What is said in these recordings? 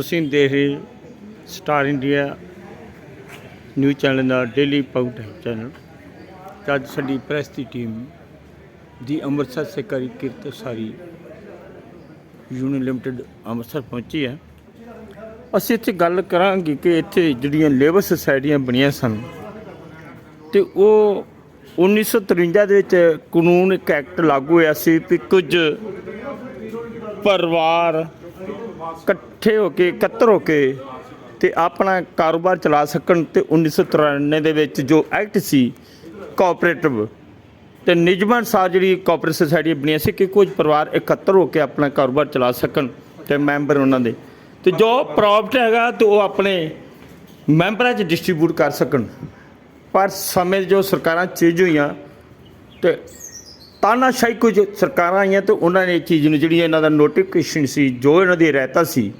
ਤੁਸੀਂ ਦੇਖ ਰਹੇ ਸਟਾਰ ਇੰਡੀਆ ਨਿਊਜ਼ ਚੈਨਲ ਦਾ ਡੇਲੀ ਪਾਊਟ ਚੈਨਲ। ਅੱਜ ਸਾਡੀ ਪ੍ਰੈਸ ਦੀ ਟੀਮ ਦੀ ਅੰਮ੍ਰਿਤਸਰ ਸਹਿਕਾਰੀ ਕਿਰਤ ਸਾਰੀ ਯੂਨੀਅਨ ਲਿਮਟਿਡ ਅੰਮ੍ਰਿਤਸਰ ਪਹੁੰਚੀ ਹੈ। ਅਸੀਂ ਇੱਥੇ ਗੱਲ ਕਰਾਂਗੇ ਕਿ ਇੱਥੇ ਜਿਹੜੀਆਂ ਲੇਬਰ ਸੁਸਾਇਟੀਆਂ ਬਣੀਆਂ ਸਨ, ਤੇ ਉਹ 1953 ਦੇ ਵਿੱਚ ਕਾਨੂੰਨ ਇੱਕ ਐਕਟ ਲਾਗੂ ਹੋਇਆ ਸੀ ਕਿ ਕੁਝ ਪਰਿਵਾਰ ਇਕੱਠੇ ਹੋ ਕੇ, ਇਕੱਤਰ ਹੋ ਕੇ ਤੇ ਆਪਣਾ ਕਾਰੋਬਾਰ ਚਲਾ ਸਕਣ ਤੇ 1993 ਦੇ ਵਿੱਚ ਜੋ ਐਕਟ ਸੀ ਕੋਆਪਰੇਟਿਵ ਤੇ ਨਿਜਮਾਂ ਸਾਹ ਜਿਹੜੀ ਕੋਆਪਰੇਟਿਵ ਸੁਸਾਇਟੀ ਬਣੀਆਂ ਸੀ ਕਿ ਕੁਝ ਪਰਿਵਾਰ ਇਕੱਤਰ ਹੋ ਕੇ ਆਪਣਾ ਕਾਰੋਬਾਰ ਚਲਾ ਸਕਣ ਤੇ ਮੈਂਬਰ ਉਹਨਾਂ ਦੇ। ਤੇ ਜੋ ਪ੍ਰੋਫਿਟ ਹੈਗਾ ਤੇ ਉਹ ਆਪਣੇ ਮੈਂਬਰਾਂ 'ਚ ਡਿਸਟ੍ਰੀਬਿਊਟ ਕਰ ਸਕਣ। ਪਰ ਸਮੇਂ ਜੋ ਸਰਕਾਰਾਂ ਚੇਂਜ ਹੋਈਆਂ ਤੇ ਤਾਨਾਸ਼ਾਹੀ ਕੁਝ ਸਰਕਾਰਾਂ ਆਈਆਂ ਤੇ ਉਹਨਾਂ ਨੇ ਇਹ ਚੀਜ਼ ਨੂੰ ਜਿਹੜੀ ਇਹਨਾਂ ਦਾ ਨੋਟੀਫਿਕੇਸ਼ਨ ਸੀ, ਜੋ ਇਹਨਾਂ ਦੀ ਰਹਿਤਾ ਸੀ,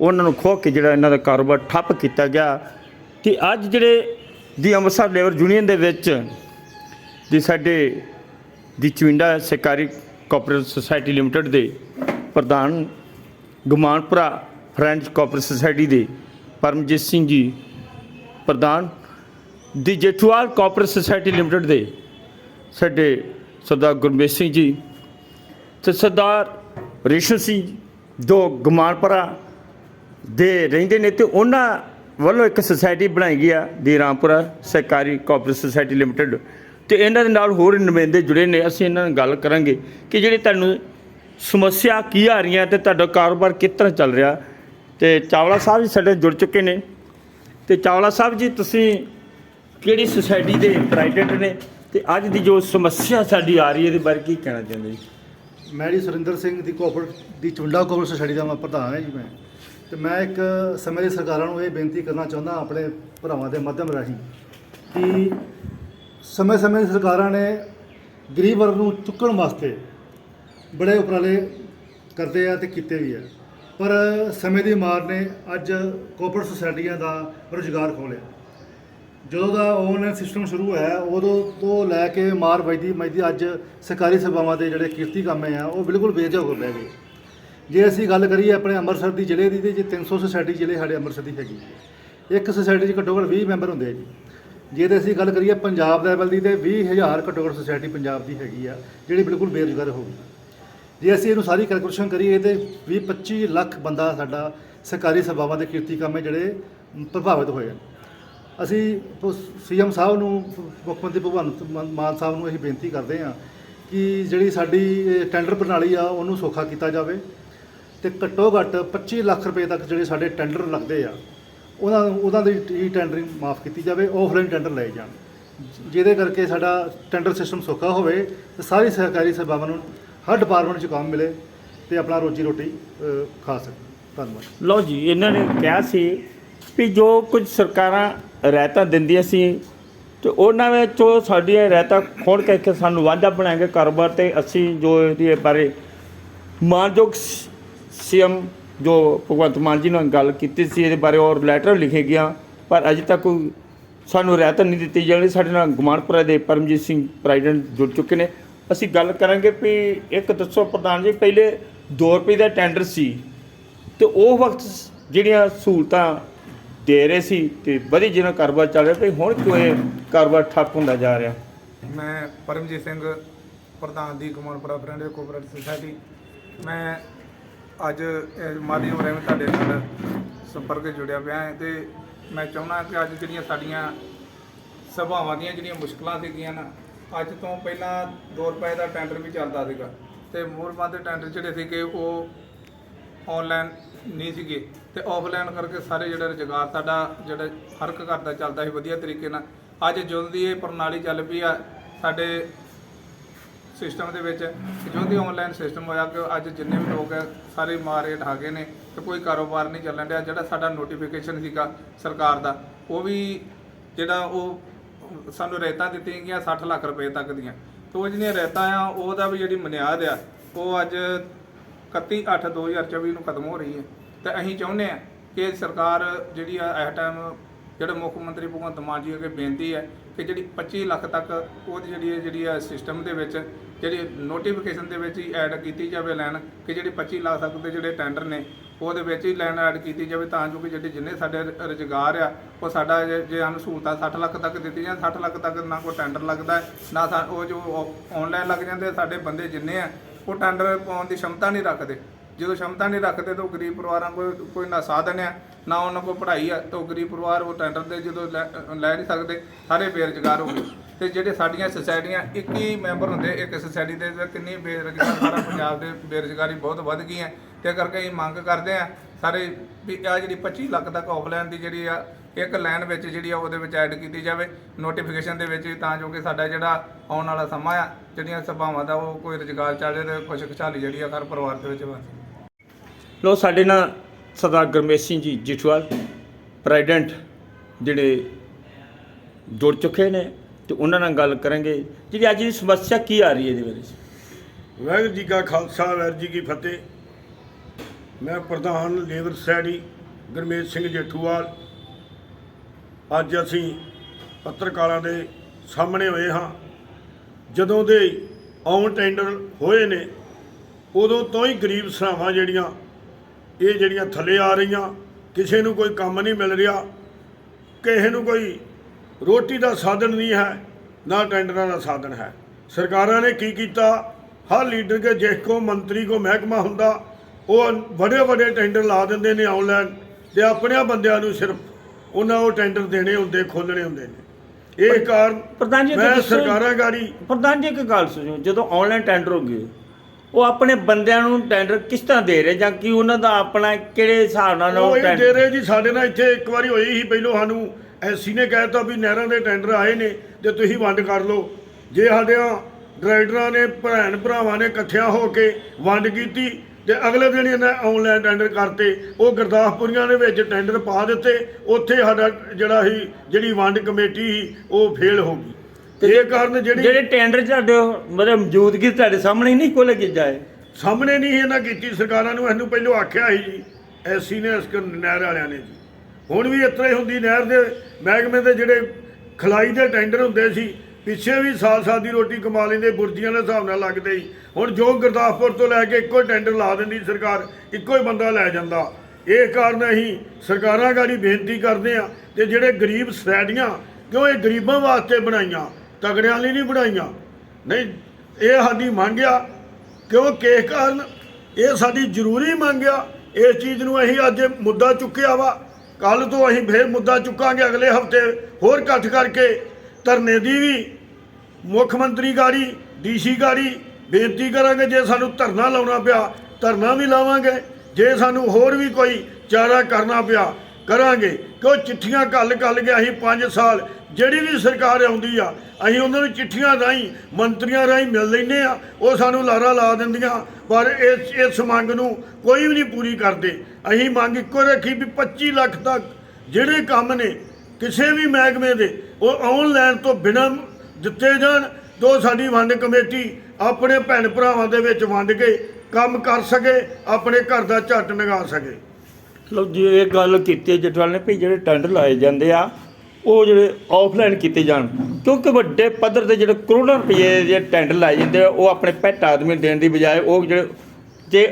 ਉਹਨਾਂ ਨੂੰ ਖੋਹ ਕੇ ਜਿਹੜਾ ਇਹਨਾਂ ਦਾ ਕਾਰੋਬਾਰ ਠੱਪ ਕੀਤਾ ਗਿਆ ਤੇ ਅੱਜ ਜਿਹੜੇ ਦੀ ਅੰਮ੍ਰਿਤਸਰ ਲੇਬਰ ਯੂਨੀਅਨ ਦੇ ਵਿੱਚ ਦੀ ਸਾਡੇ ਦੀ ਚਵਿੰਡਾ ਸਹਿਕਾਰੀ ਕੋਆਪਰੇਟਿਵ ਸੁਸਾਇਟੀ ਲਿਮਟਿਡ ਦੇ ਪ੍ਰਧਾਨ ਗੁਮਾਨਪੁਰਾ ਫਰੈਂਚ ਕੋਆਪਰੇਟਿਵ ਸੁਸਾਇਟੀ ਦੇ ਪਰਮਜੀਤ ਸਿੰਘ ਜੀ, ਪ੍ਰਧਾਨ ਦੀ ਜੇਠੂਵਾਲ ਕੋਆਪਰੇਟਿਵ ਸੁਸਾਇਟੀ ਲਿਮਟਿਡ ਦੇ ਸਾਡੇ ਸਰਦਾਰ ਗੁਰਮੇਸ਼ ਸਿੰਘ ਜੀ ਤੇ ਸਰਦਾਰ ਰੇਸ਼ਮ ਸਿੰਘ ਜੋ ਗਮਾਨਪੁਰਾ ਦੇ ਰਹਿੰਦੇ ਨੇ ਤੇ ਉਹਨਾਂ ਵੱਲੋਂ ਇੱਕ ਸੁਸਾਇਟੀ ਬਣਾਈ ਗਈ ਆ ਦੀ ਰਾਮਪੁਰਾ ਸਹਿਕਾਰੀ ਕੋਆਪਰੇਟਿਵ ਸੁਸਾਇਟੀ ਲਿਮਟਿਡ ਤੇ ਇਹਨਾਂ ਦੇ ਨਾਲ ਹੋਰ ਨੁਮਾਇੰਦੇ ਜੁੜੇ ਨੇ, ਅਸੀਂ ਇਹਨਾਂ ਨਾਲ ਗੱਲ ਕਰਾਂਗੇ ਕਿ ਜਿਹੜੇ ਤੁਹਾਨੂੰ ਸਮੱਸਿਆ ਕੀ ਆ ਰਹੀਆਂ ਤੇ ਤੁਹਾਡਾ ਕਾਰੋਬਾਰ ਕਿਸ ਤਰ੍ਹਾਂ ਚੱਲ ਰਿਹਾ ਤੇ ਚਾਵਲਾ ਸਾਹਿਬ ਜੀ ਸਾਡੇ ਜੁੜ ਚੁੱਕੇ ਨੇ ਤੇ ਚਾਵਲਾ ਸਾਹਿਬ ਜੀ, ਤੁਸੀਂ ਕਿਹੜੀ ਸੁਸਾਇਟੀ ਦੇ ਪ੍ਰੈਜ਼ੀਡੈਂਟ ਨੇ? ਤੇ ਅੱਜ ਦੀ ਜੋ ਸਮੱਸਿਆ ਸਾਡੀ ਆ ਰਹੀ ਹੈ, ਇਹਦੇ ਬਾਰੇ ਕੀ ਕਹਿਣਾ ਚਾਹੁੰਦੇ ਜੀ? ਮੈਂ ਜੀ ਸੁਰਿੰਦਰ ਸਿੰਘ ਦੀ ਕੋਆਪਰੇਟ ਦੀ ਚੁੰਡਾ ਕੋਆਪਰੇਟ ਸੁਸਾਇਟੀ ਦਾ ਮੈਂ ਪ੍ਰਧਾਨ ਹਾਂ ਜੀ ਮੈਂ। ਤੇ ਮੈਂ ਇੱਕ ਸਮੇਂ ਦੀ ਸਰਕਾਰਾਂ ਨੂੰ ਇਹ ਬੇਨਤੀ ਕਰਨਾ ਚਾਹੁੰਦਾ ਆਪਣੇ ਭਰਾਵਾਂ ਦੇ ਮਾਧਿਅਮ ਰਾਹੀਂ ਕਿ ਸਮੇਂ-ਸਮੇਂ ਦੀ ਸਰਕਾਰਾਂ ਨੇ ਗਰੀਬ ਵਰਗ ਨੂੰ ਚੁੱਕਣ ਵਾਸਤੇ ਬੜੇ ਉਪਰਾਲੇ ਕਰਦੇ ਆ ਤੇ ਕੀਤੇ ਵੀ ਆ। ਪਰ ਸਮੇਂ ਦੀ ਮਾਰ ਨੇ ਅੱਜ ਕੋਆਪਰੇਟ ਸੁਸਾਇਟੀਆਂ ਦਾ ਰੁਜ਼ਗਾਰ ਖੋਲਿਆ ਜਦੋਂ ਦਾ ਆਨਲਾਈਨ ਸਿਸਟਮ ਸ਼ੁਰੂ ਹੋਇਆ, ਉਦੋਂ ਤੋਂ ਲੈ ਕੇ ਮਾਰ ਵਜਦੀ ਵੱਜਦੀ ਅੱਜ ਸਰਕਾਰੀ ਸੇਵਾਵਾਂ ਦੇ ਜਿਹੜੇ ਕਿਰਤੀ ਕੰਮੇ ਆ, ਉਹ ਬਿਲਕੁਲ ਬੇਜਾ ਹੋ ਬਹਿ ਗਏ। ਜੇ ਅਸੀਂ ਗੱਲ ਕਰੀਏ ਆਪਣੇ ਅੰਮ੍ਰਿਤਸਰ ਦੀ ਜ਼ਿਲ੍ਹੇ ਦੀ, ਤੇ ਜੇ 300 ਸੁਸਾਇਟੀ ਜ਼ਿਲ੍ਹੇ ਸਾਡੇ ਅੰਮ੍ਰਿਤਸਰ ਦੀ ਹੈਗੀ ਇੱਕ ਸੁਸਾਇਟੀ 'ਚ ਘੱਟੋ ਘੱਟ 20 ਮੈਂਬਰ ਹੁੰਦੇ ਆ ਜੀ। ਜੇ ਤੇ ਅਸੀਂ ਗੱਲ ਕਰੀਏ ਪੰਜਾਬ ਲੈਵਲ ਦੀ, ਤੇ 20000 ਘੱਟੋ ਘੱਟ ਸੁਸਾਇਟੀ ਪੰਜਾਬ ਦੀ ਹੈਗੀ ਆ, ਜਿਹੜੀ ਬਿਲਕੁਲ ਬੇਰੁਜ਼ਗਾਰ ਹੋ ਗਈ। ਜੇ ਅਸੀਂ ਇਹਨੂੰ ਸਾਰੀ ਕੈਲਕੂਲੇਸ਼ਨ ਕਰੀਏ, ਤੇ 20 25 ਲੱਖ ਬੰਦਾ ਸਾਡਾ ਸਰਕਾਰੀ ਸੇਵਾਵਾਂ ਦੇ ਕੀਰਤੀ ਕਾਮੇ ਜਿਹੜੇ ਪ੍ਰਭਾਵਿਤ ਹੋਏ ਆ। ਅਸੀਂ ਸੀਐਮ ਸਾਹਿਬ ਨੂੰ, ਮੁੱਖ ਮੰਤਰੀ ਭਗਵੰਤ ਮਾਨ- ਮਾਨ ਸਾਹਿਬ ਨੂੰ ਅਸੀਂ ਬੇਨਤੀ ਕਰਦੇ ਹਾਂ ਕਿ ਜਿਹੜੀ ਸਾਡੀ ਟੈਂਡਰ ਪ੍ਰਣਾਲੀ ਆ, ਉਹਨੂੰ ਸੌਖਾ ਕੀਤਾ ਜਾਵੇ ਤੇ ਘੱਟੋ ਘੱਟ 25 ਲੱਖ ਰੁਪਏ ਤੱਕ ਜਿਹੜੇ ਸਾਡੇ ਟੈਂਡਰ ਲੱਗਦੇ ਆ, ਉਹਨਾਂ ਉਹਨਾਂ ਦੀ ਈ ਟੈਂਡਰਿੰਗ ਮਾਫ ਕੀਤੀ ਜਾਵੇ ਆਫਲਾਈਨ ਟੈਂਡਰ ਲਏ ਜਾਣ। ਜਿਹਦੇ ਕਰਕੇ ਸਾਡਾ ਟੈਂਡਰ ਸਿਸਟਮ ਸੌਖਾ ਹੋਵੇ ਤੇ ਸਾਰੀ ਸਹਿਕਾਰੀ ਸੇਵਾਵਾਂ ਨੂੰ ਹਰ ਡਿਪਾਰਟਮੈਂਟ 'ਚ ਕੰਮ ਮਿਲੇ ਤੇ ਆਪਣਾ ਰੋਜੀ ਰੋਟੀ ਖਾ ਸਕਣ ਧੰਨਵਾਦ। ਲਓ ਜੀ, ਇਹਨਾਂ ਨੇ ਕਿਹਾ ਸੀ ਵੀ ਜੋ ਕੁਝ ਸਰਕਾਰਾਂ ਰਾਇਤਾਂ ਦਿੰਦੀਆਂ ਸੀ, ਤੇ ਉਹਨਾਂ ਵਿੱਚੋਂ ਸਾਡੀਆਂ ਰਾਇਤਾਂ ਖੋੜ ਕੇ ਕਿ ਸਾਨੂੰ ਵਾਧਾ ਬਣਾਏਗੇ ਕਾਰੋਬਾਰ ਤੇ ਅਸੀਂ ਜੋ ਇਹਦੇ ਬਾਰੇ ਮਾਨਯੋਗ ਸੀਐਮ ਜੋ ਭਗਵੰਤ ਮਾਨ ਜੀ ਨਾਲ ਗੱਲ ਕੀਤੀ ਸੀ, ਇਹਦੇ ਬਾਰੇ ਔਰ ਲੈਟਰ ਲਿਖੇ ਗਿਆ, ਪਰ ਅਜੇ ਤੱਕ ਕੋਈ ਸਾਨੂੰ ਰਹਿਤ ਨਹੀਂ ਦਿੱਤੀ ਜਾਣੀ। ਸਾਡੇ ਨਾਲ ਗੁਮਾਨਪੁਰਾ ਦੇ ਪਰਮਜੀਤ ਸਿੰਘ ਪ੍ਰੈਜ਼ੀਡੈਂਟ ਜੁੜ ਚੁੱਕੇ ਨੇ। ਅਸੀਂ ਗੱਲ ਕਰਾਂਗੇ ਵੀ ਇੱਕ ਦੱਸੋ ਪ੍ਰਧਾਨ ਜੀ, ਪਹਿਲੇ 2 ਰੁਪਏ ਦਾ ਟੈਂਡਰ ਸੀ, ਤੇ ਉਹ ਵਕਤ ਜਿਹੜੀਆਂ ਸਹੂਲਤਾਂ ਦੇ ਰਹੇ ਸੀ ਤੇ ਵਧੀ ਜਿਹਨਾਂ ਕਾਰੋਬਾਰ ਚੱਲ ਰਿਹਾ ਤੇ ਹੁਣ ਕਿਉਂ ਇਹ ਕਾਰੋਬਾਰ ਠੱਪ ਹੁੰਦਾ ਜਾ ਰਿਹਾ? ਮੈਂ ਪਰਮਜੀਤ ਸਿੰਘ, ਪ੍ਰਧਾਨ ਦੀ ਕਮਾਨਪੁਰਾ ਫਰੈਂਡ ਕੋਆਪਰੇਟਿਵ ਸੁਸਾਇਟੀ ਮੈਂ ਅੱਜ ਮਾਧਿਅਮ ਰਾਹੀਂ ਤੁਹਾਡੇ ਨਾਲ ਸੰਪਰਕ ਜੁੜਿਆ ਪਿਆ ਹਾਂ ਤੇ ਮੈਂ ਚਾਹੁੰਦਾ ਕਿ ਅੱਜ ਜਿਹੜੀਆਂ ਸਾਡੀਆਂ ਸਭਾਵਾਂ ਦੀਆਂ ਜਿਹੜੀਆਂ ਮੁਸ਼ਕਲਾਂ ਸੀਗੀਆਂ ਨਾ, ਅੱਜ ਤੋਂ ਪਹਿਲਾਂ 2 ਰੁਪਏ ਦਾ ਟੈਂਡਰ ਵੀ ਚੱਲਦਾ ਸੀਗਾ ਤੇ ਮੋਰਬਾਂ ਦੇ ਟੈਂਡਰ ਜਿਹੜੇ ਸੀਗੇ ਉਹ ਆਨਲਾਈਨ ਨਹੀਂ ਸੀਗੇ ਤੇ ਆਫਲਾਈਨ ਕਰਕੇ ਸਾਰੇ ਜਿਹੜਾ ਰੁਜ਼ਗਾਰ ਸਾਡਾ ਜਿਹੜਾ ਹਰ ਇੱਕ ਘਰ ਦਾ ਚੱਲਦਾ ਸੀ, ਵਧੀਆ ਤਰੀਕੇ ਨਾਲ। ਅੱਜ ਜਦੋਂ ਦੀ ਇਹ ਪ੍ਰਣਾਲੀ ਚੱਲ ਪਈ ਆ ਸਾਡੇ ਸਿਸਟਮ ਦੇ ਵਿੱਚ। ਜਦੋਂ ਦੀ ਆਨਲਾਈਨ ਸਿਸਟਮ ਹੋਇਆ ਕਿ ਅੱਜ ਜਿੰਨੇ ਵੀ ਲੋਕ ਹੈ ਸਾਰੇ ਮਾਰ ਰੇਟ ਗਏ ਨੇ ਤੇ ਕੋਈ ਕਾਰੋਬਾਰ ਨਹੀਂ ਚੱਲਣ ਡਿਆ, ਜਿਹੜਾ ਸਾਡਾ ਨੋਟੀਫਿਕੇਸ਼ਨ ਸੀਗਾ ਸਰਕਾਰ ਦਾ, ਉਹ ਵੀ ਜਿਹੜਾ ਉਹ ਸਾਨੂੰ ਰੇਟਾਂ ਦਿੱਤੀਆਂ ਗਈਆਂ 60 ਲੱਖ ਰੁਪਏ ਤੱਕ ਦੀਆਂ। ਤੇ ਉਹ ਜਿਹੜੀਆਂ ਰੇਟਾਂ ਆ, ਉਹਦਾ ਵੀ ਜਿਹੜੀ ਮਨਿਆਦ ਆ, ਉਹ ਅੱਜ 31 8 2024 ਨੂੰ ਖਤਮ ਹੋ ਰਹੀ ਹੈ। ਤੇ ਅਸੀਂ ਚਾਹੁੰਦੇ ਆ ਕਿ ਸਰਕਾਰ ਜਿਹੜੀ ਆ ਇਸ ਟਾਈਮ ਜਿਹੜਾ ਮੁੱਖ ਮੰਤਰੀ ਭਗਵੰਤ ਮਾਨ ਜੀ ਅੱਗੇ ਬੇਨਤੀ ਹੈ ਕਿ ਜਿਹੜੀ 25 ਲੱਖ ਤੱਕ ਉਹਦੀ ਜਿਹੜੀ ਹੈ- ਜਿਹੜੀ ਆ ਸਿਸਟਮ ਦੇ ਵਿੱਚ ਜਿਹੜੀ ਨੋਟੀਫਿਕੇਸ਼ਨ ਦੇ ਵਿੱਚ ਹੀ ਐਡ ਕੀਤੀ ਜਾਵੇ ਲੈਣ, ਕਿ ਜਿਹੜੀ 25 ਲੱਖ ਤੱਕ ਦੇ ਜਿਹੜੇ ਟੈਂਡਰ ਨੇ, ਉਹਦੇ ਵਿੱਚ ਹੀ ਲੈਣ ਐਡ ਕੀਤੀ ਜਾਵੇ ਤਾਂ ਜੋ ਕਿ ਜਿਹੜੇ ਜਿੰਨੇ ਸਾਡੇ ਰੁਜ਼ਗਾਰ ਆ, ਉਹ ਸਾਡਾ ਜੇ ਜੇ ਸਾਨੂੰ ਸਹੂਲਤਾਂ 60 ਲੱਖ ਤੱਕ ਦਿੱਤੀ ਜਾਂ 60 ਲੱਖ ਤੱਕ ਨਾ ਕੋਈ ਟੈਂਡਰ ਲੱਗਦਾ, ਨਾ ਸਾ- ਉਹ ਜੋ ਆਨਲਾਈਨ ਲੱਗ ਜਾਂਦੇ ਸਾਡੇ ਬੰਦੇ ਜਿੰਨੇ ਆ ਉਹ ਟੈਂਡਰ ਪਾਉਣ ਦੀ ਸ਼ਮਤਾ ਨਹੀਂ ਰੱਖਦੇ। ਜਦੋਂ ਸ਼ਮਤਾ ਨਹੀਂ ਰੱਖਦੇ ਤਾਂ ਉਹ ਗਰੀਬ ਪਰਿਵਾਰਾਂ ਕੋਲ ਕੋਈ ਨਾ ਸਾਧਨ ਆ, ਨਾ ਉਹਨਾਂ ਕੋਲ ਪੜ੍ਹਾਈ ਆ, ਤਾਂ ਉਹ ਗਰੀਬ ਪਰਿਵਾਰ ਉਹ ਟੈਂਡਰ ਦੇ ਜਦੋਂ ਲੈ ਲੈ ਨਹੀਂ ਸਕਦੇ, ਸਾਰੇ ਬੇਰੁਜ਼ਗਾਰ ਹੋ ਗਏ। ਤੇ ਜਿਹੜੇ ਸਾਡੀਆਂ ਸੁਸਾਇਟੀਆਂ 21 ਮੈਂਬਰ ਹੁੰਦੇ, ਇੱਕ ਸੁਸਾਇਟੀ ਦੇ ਤੇ ਕਿੰਨੀ ਬੇਰੁਜ਼ਗਾਰ, ਸਾਰਾ ਪੰਜਾਬ ਦੇ ਬੇਰੁਜ਼ਗਾਰੀ ਬਹੁਤ ਵੱਧ ਗਈ ਹੈ। ਤੇ ਕਰਕੇ ਅਸੀਂ ਮੰਗ ਕਰਦੇ ਆ ਸਾਰੇ ਵੀ ਆ ਜਿਹੜੀ 25 ਲੱਖ ਤੱਕ ਆਫਲਾਈਨ ਦੀ ਜਿਹੜੀ ਆ ਇੱਕ ਲਾਈਨ ਵਿੱਚ ਜਿਹੜੀ ਆ ਉਹਦੇ ਵਿੱਚ ਐਡ ਕੀਤੀ ਜਾਵੇ ਨੋਟੀਫਿਕੇਸ਼ਨ ਦੇ ਵਿੱਚ ਵੀ ਤਾਂ ਜੋ ਕਿ ਸਾਡਾ ਜਿਹੜਾ ਆਉਣ ਵਾਲਾ ਸਮਾਂ ਆ ਜਿਹੜੀਆਂ ਸਭਾਵਾਂ ਦਾ ਉਹ ਕੋਈ ਰੁਜ਼ਗਾਰ ਚੱਲ ਰਿਹਾ ਤੇ ਕੁਛ ਖੁਸ਼ਹਾਲੀ ਜਿਹੜੀ ਆ ਹਰ ਪਰਿਵਾਰ ਦੇ ਵਿੱਚ ਬਸ ਲੋ ਸਾਡੇ ਨਾਲ ਸਰਦਾਰ ਗਰਮੇਸ਼ ਸਿੰਘ ਜੀ ਜਿਠਵਾਲ ਪ੍ਰੈਜ਼ੀਡੈਂਟ ਜਿਹੜੇ ਜੁੜ ਚੁੱਕੇ ਨੇ ਤੇ ਉਹਨਾਂ ਨਾਲ ਗੱਲ ਕਰਾਂਗੇ। ਜਿਹੜੀ ਅੱਜ ਦੀ ਸਮੱਸਿਆ ਕੀ ਆ ਰਹੀ ਹੈ ਇਹਦੇ ਬਾਰੇ? ਵਾਹਿਗੁਰੂ ਜੀ ਕਾ ਖਾਲਸਾ ਵਾਹਿਗੁਰੂ ਜੀ ਕੀ ਫਤਿਹ। ਮੈਂ ਪ੍ਰਧਾਨ ਲੇਬਰ ਸੋਸਾਇਟੀ ਗੁਰਮੇਜ ਸਿੰਘ ਜੇਠੂਵਾਲ ਅੱਜ ਅਸੀਂ ਪੱਤਰਕਾਰਾਂ ਦੇ ਸਾਹਮਣੇ ਹੋਏ ਹਾਂ। ਜਦੋਂ ਦੇ ਔਨ ਟੈਂਡਰ ਹੋਏ ਨੇ, ਉਦੋਂ ਤੋਂ ਹੀ ਗਰੀਬ ਸਰਾਵਾਂ ਜਿਹੜੀਆਂ, ਇਹ ਜਿਹੜੀਆਂ ਥੱਲੇ ਆ ਰਹੀਆਂ, ਕਿਸੇ ਨੂੰ ਕੋਈ ਕੰਮ ਨਹੀਂ ਮਿਲ ਰਿਹਾ, ਕਿਸੇ ਨੂੰ ਕੋਈ ਰੋਟੀ ਦਾ ਸਾਧਨ ਨਹੀਂ ਹੈ, ਨਾ ਟੈਂਡਰਾਂ ਦਾ ਸਾਧਨ ਹੈ। ਸਰਕਾਰਾਂ ਨੇ ਕੀ ਕੀਤਾ? ਹਰ ਲੀਡਰ ਕੇ ਜਿਸ ਕੋ ਮੰਤਰੀ ਕੋ ਮਹਿਕਮਾ ਹੁੰਦਾ, ਉਹ ਵੱਡੇ ਵੱਡੇ ਟੈਂਡਰ ਲਾ ਦਿੰਦੇ ਨੇ ਆਨਲਾਈਨ, ਤੇ ਆਪਣਿਆਂ ਬੰਦਿਆਂ ਨੂੰ ਸਿਰਫ ਉਹਨਾਂ ਉਹ ਟੈਂਡਰ ਦੇਣੇ ਹੁੰਦੇ ਖੋਲਣੇ ਹੁੰਦੇ ਨੇ। ਇਹ ਕਾਰਨ ਪ੍ਰਧਾਨ ਜੀ ਇੱਕ ਮੈਂ ਦੱਸੋ- ਪ੍ਰਧਾਨ ਜੀ ਇੱਕ ਗੱਲ ਸੁਣੋ ਜਦੋਂ ਆਨਲਾਈਨ ਟੈਂਡਰ ਹੋ ਗਏ ਉਹ ਆਪਣੇ ਬੰਦਿਆਂ ਨੂੰ ਟੈਂਡਰ ਕਿਸ ਤਰ੍ਹਾਂ ਦੇ ਰਹੇ? ਜਾਂ ਕਿ ਉਹਨਾਂ ਦਾ ਆਪਣਾ ਕਿਹੜੇ ਹਿਸਾਬ ਨਾਲ ਉਹ ਉਹ ਇਹ ਦੇ ਟੈਂਡਰ ਰਹੇ ਜੀ ਸਾਡੇ ਨਾਲ ਇੱਥੇ ਇੱਕ ਵਾਰੀ ਹੋਈ ਸੀ ਪਹਿਲੋਂ ਸਾਨੂੰ ਐਸੀ ਨੇ ਕਹਿਤਾ ਵੀ ਨਹਿਰਾਂ ਦੇ ਟੈਂਡਰ ਆਏ ਨੇ ਤੇ ਤੁਸੀਂ ਵੰਡ ਕਰ ਲਓ। ਜੇ ਸਾਡਿਆਂ ਡਰਾਈਵਰਾਂ ਨੇ ਭੈਣ ਭਰਾਵਾਂ ਨੇ ਇਕੱਠਿਆਂ ਹੋ ਕੇ ਵੰਡ ਕੀਤੀ ਤੇ ਅਗਲੇ ਦਿਨ ਇਹਨਾਂ ਆਨਲਾਈਨ ਟੈਂਡਰ ਕਰਤੇ ਉਹ ਗੁਰਦਾਸਪੁਰੀਆਂ ਦੇ ਵਿੱਚ ਟੈਂਡਰ ਪਾ ਦਿੱਤੇ ਉੱਥੇ ਸਾਡਾ ਜਿਹੜਾ ਸੀ ਜਿਹੜੀ ਵੰਡ ਕਮੇਟੀ ਸੀ ਉਹ ਫੇਲ ਹੋ ਗਈ। ਇਹ ਕਾਰਨ ਜਿਹੜੀ ਜਿਹੜੇ ਟੈਂਡਰ ਤੁਹਾਡੇ ਮਤਲਬ ਮੌਜੂਦਗੀ ਤੁਹਾਡੇ ਸਾਹਮਣੇ ਨਹੀਂ ਖੋਲੇ ਗਏ ਜਾਏ ਸਾਹਮਣੇ ਨਹੀਂ ਇਹਨਾਂ ਕੀਤੀ ਸਰਕਾਰਾਂ ਨੂੰ ਇਹਨੂੰ ਪਹਿਲੋਂ ਆਖਿਆ ਸੀ ਜੀ ਐਸੀ ਨੇ ਇਸ ਨਹਿਰ ਵਾਲਿਆਂ ਨੇ ਜੀ। ਹੁਣ ਵੀ ਇਸ ਤਰ੍ਹਾਂ ਹੀ ਹੁੰਦੀ ਨਹਿਰ ਦੇ ਮਹਿਕਮੇ ਦੇ ਜਿਹੜੇ ਖਲਾਈ ਦੇ ਟੈਂਡਰ ਹੁੰਦੇ ਸੀ ਪਿੱਛੇ ਵੀ ਸਾਲ ਸਾਲ ਦੀ ਰੋਟੀ ਕਮਾ ਲੈਂਦੇ, ਬੁਰਜੀਆਂ ਦੇ ਹਿਸਾਬ ਨਾਲ ਲੱਗਦੇ ਸੀ। ਹੁਣ ਜੋ ਗੁਰਦਾਸਪੁਰ ਤੋਂ ਲੈ ਕੇ ਇੱਕੋ ਹੀ ਟੈਂਡਰ ਲਾ ਦਿੰਦੀ ਸਰਕਾਰ, ਇੱਕੋ ਹੀ ਬੰਦਾ ਲੈ ਜਾਂਦਾ। ਇਹ ਕਾਰਨ ਅਸੀਂ ਸਰਕਾਰਾਂ ਗਾੜੀ ਬੇਨਤੀ ਕਰਦੇ ਆ ਤੇ ਜਿਹੜੇ ਗਰੀਬ ਸੋਸਾਇਟੀਆਂ ਕਿਉਂ ਇਹ ਗਰੀਬਾਂ ਵਾਸਤੇ ਬਣਾਈਆਂ? ਤਗੜਿਆਂ ਲਈ ਨਹੀਂ ਬਣਾਈਆਂ। ਨਹੀਂ, ਇਹ ਸਾਡੀ ਮੰਗ ਆ, ਕਿਉਂ ਕਿਸ ਕਾਰਨ ਇਹ ਸਾਡੀ ਜ਼ਰੂਰੀ ਮੰਗ ਆ। ਇਸ ਚੀਜ਼ ਨੂੰ ਅਸੀਂ ਅੱਜ ਮੁੱਦਾ ਚੁੱਕਿਆ ਵਾ। ਕੱਲ ਤੋਂ ਅਸੀਂ ਫੇਰ ਮੁੱਦਾ ਚੁੱਕਾਂਗੇ, ਅਗਲੇ ਹਫ਼ਤੇ ਹੋਰ ਇਕੱਠ ਕਰਕੇ ਧਰਨੇ ਦੀ ਵੀ ਮੁੱਖ ਮੰਤਰੀ ਗਾੜੀ, ਡੀਸੀ ਗਾੜੀ, ਬੇਨਤੀ ਕਰਾਂਗੇ ਜੇ ਸਾਨੂੰ ਧਰਨਾ ਲਾਉਣਾ ਪਿਆ, ਧਰਨਾ ਵੀ ਲਾਵਾਂਗੇ। ਜੇ ਸਾਨੂੰ ਹੋਰ ਵੀ ਕੋਈ ਚਾਰਾ ਕਰਨਾ ਪਿਆ, ਕਰਾਂਗੇ। ਕਿਉਂ ਚਿੱਠੀਆਂ ਕੱਲ ਕੱਲ ਕੇ ਅਸੀਂ 5 ਸਾਲ। ਜਿਹੜੀ ਵੀ ਸਰਕਾਰ ਆਉਂਦੀ ਆ, ਅਸੀਂ ਉਹਨਾਂ ਨੂੰ ਚਿੱਠੀਆਂ ਰਾਹੀਂ, ਮੰਤਰੀਆਂ ਰਾਹੀਂ ਮਿਲ ਲੈਂਦੇ ਆ। ਉਹ ਸਾਨੂੰ ਲਾਰਾ ਲਾ ਦਿੰਦੀਆਂ, ਪਰ ਇਸ ਇਸ ਮੰਗ ਨੂੰ ਕੋਈ ਵੀ ਨਹੀਂ ਪੂਰੀ ਕਰਦੇ। ਅਸੀਂ ਮੰਗ ਇੱਕੋ ਰੱਖੀ ਵੀ 25 ਲੱਖ ਤੱਕ ਜਿਹੜੇ ਕੰਮ ਨੇ, ਕਿਸੇ ਵੀ ਮਹਿਕਮੇ ਦੇ, ਉਹ ਆਨਲਾਈਨ ਤੋਂ ਬਿਨਾਂ ਦਿੱਤੇ ਜਾਣ, ਜੋ ਸਾਡੀ ਵੰਡ ਕਮੇਟੀ ਆਪਣੇ ਭੈਣ ਭਰਾਵਾਂ ਦੇ ਵਿੱਚ ਵੰਡ ਕੇ ਕੰਮ ਕਰ ਸਕੇ, ਆਪਣੇ ਘਰ ਦਾ ਝੱਟ ਨਗਾ ਸਕੇ। ਲੋ ਜੀ, ਇਹ ਗੱਲ ਕੀਤੀ ਹੈ ਜਟਵਾਲ ਨੇ ਵੀ ਜਿਹੜੇ ਟੈਂਡਰ ਲਾਏ ਜਾਂਦੇ ਆ, ਉਹ ਜਿਹੜੇ ਆਫਲਾਈਨ ਕੀਤੇ ਜਾਣ। ਕਿਉਂਕਿ ਵੱਡੇ ਪੱਧਰ ਤੇ ਜਿਹੜੇ ਕਰੋੜਾਂ ਰੁਪਏ ਦੇ ਟੈਂਡਰ ਲਾਏ ਜਾਂਦੇ ਆ, ਉਹ ਆਪਣੇ ਪੈਟ ਆਦਮੀ ਨੂੰ ਦੇਣ ਦੀ ਬਜਾਏ ਉਹ ਜਿਹੜੇ ਜੇ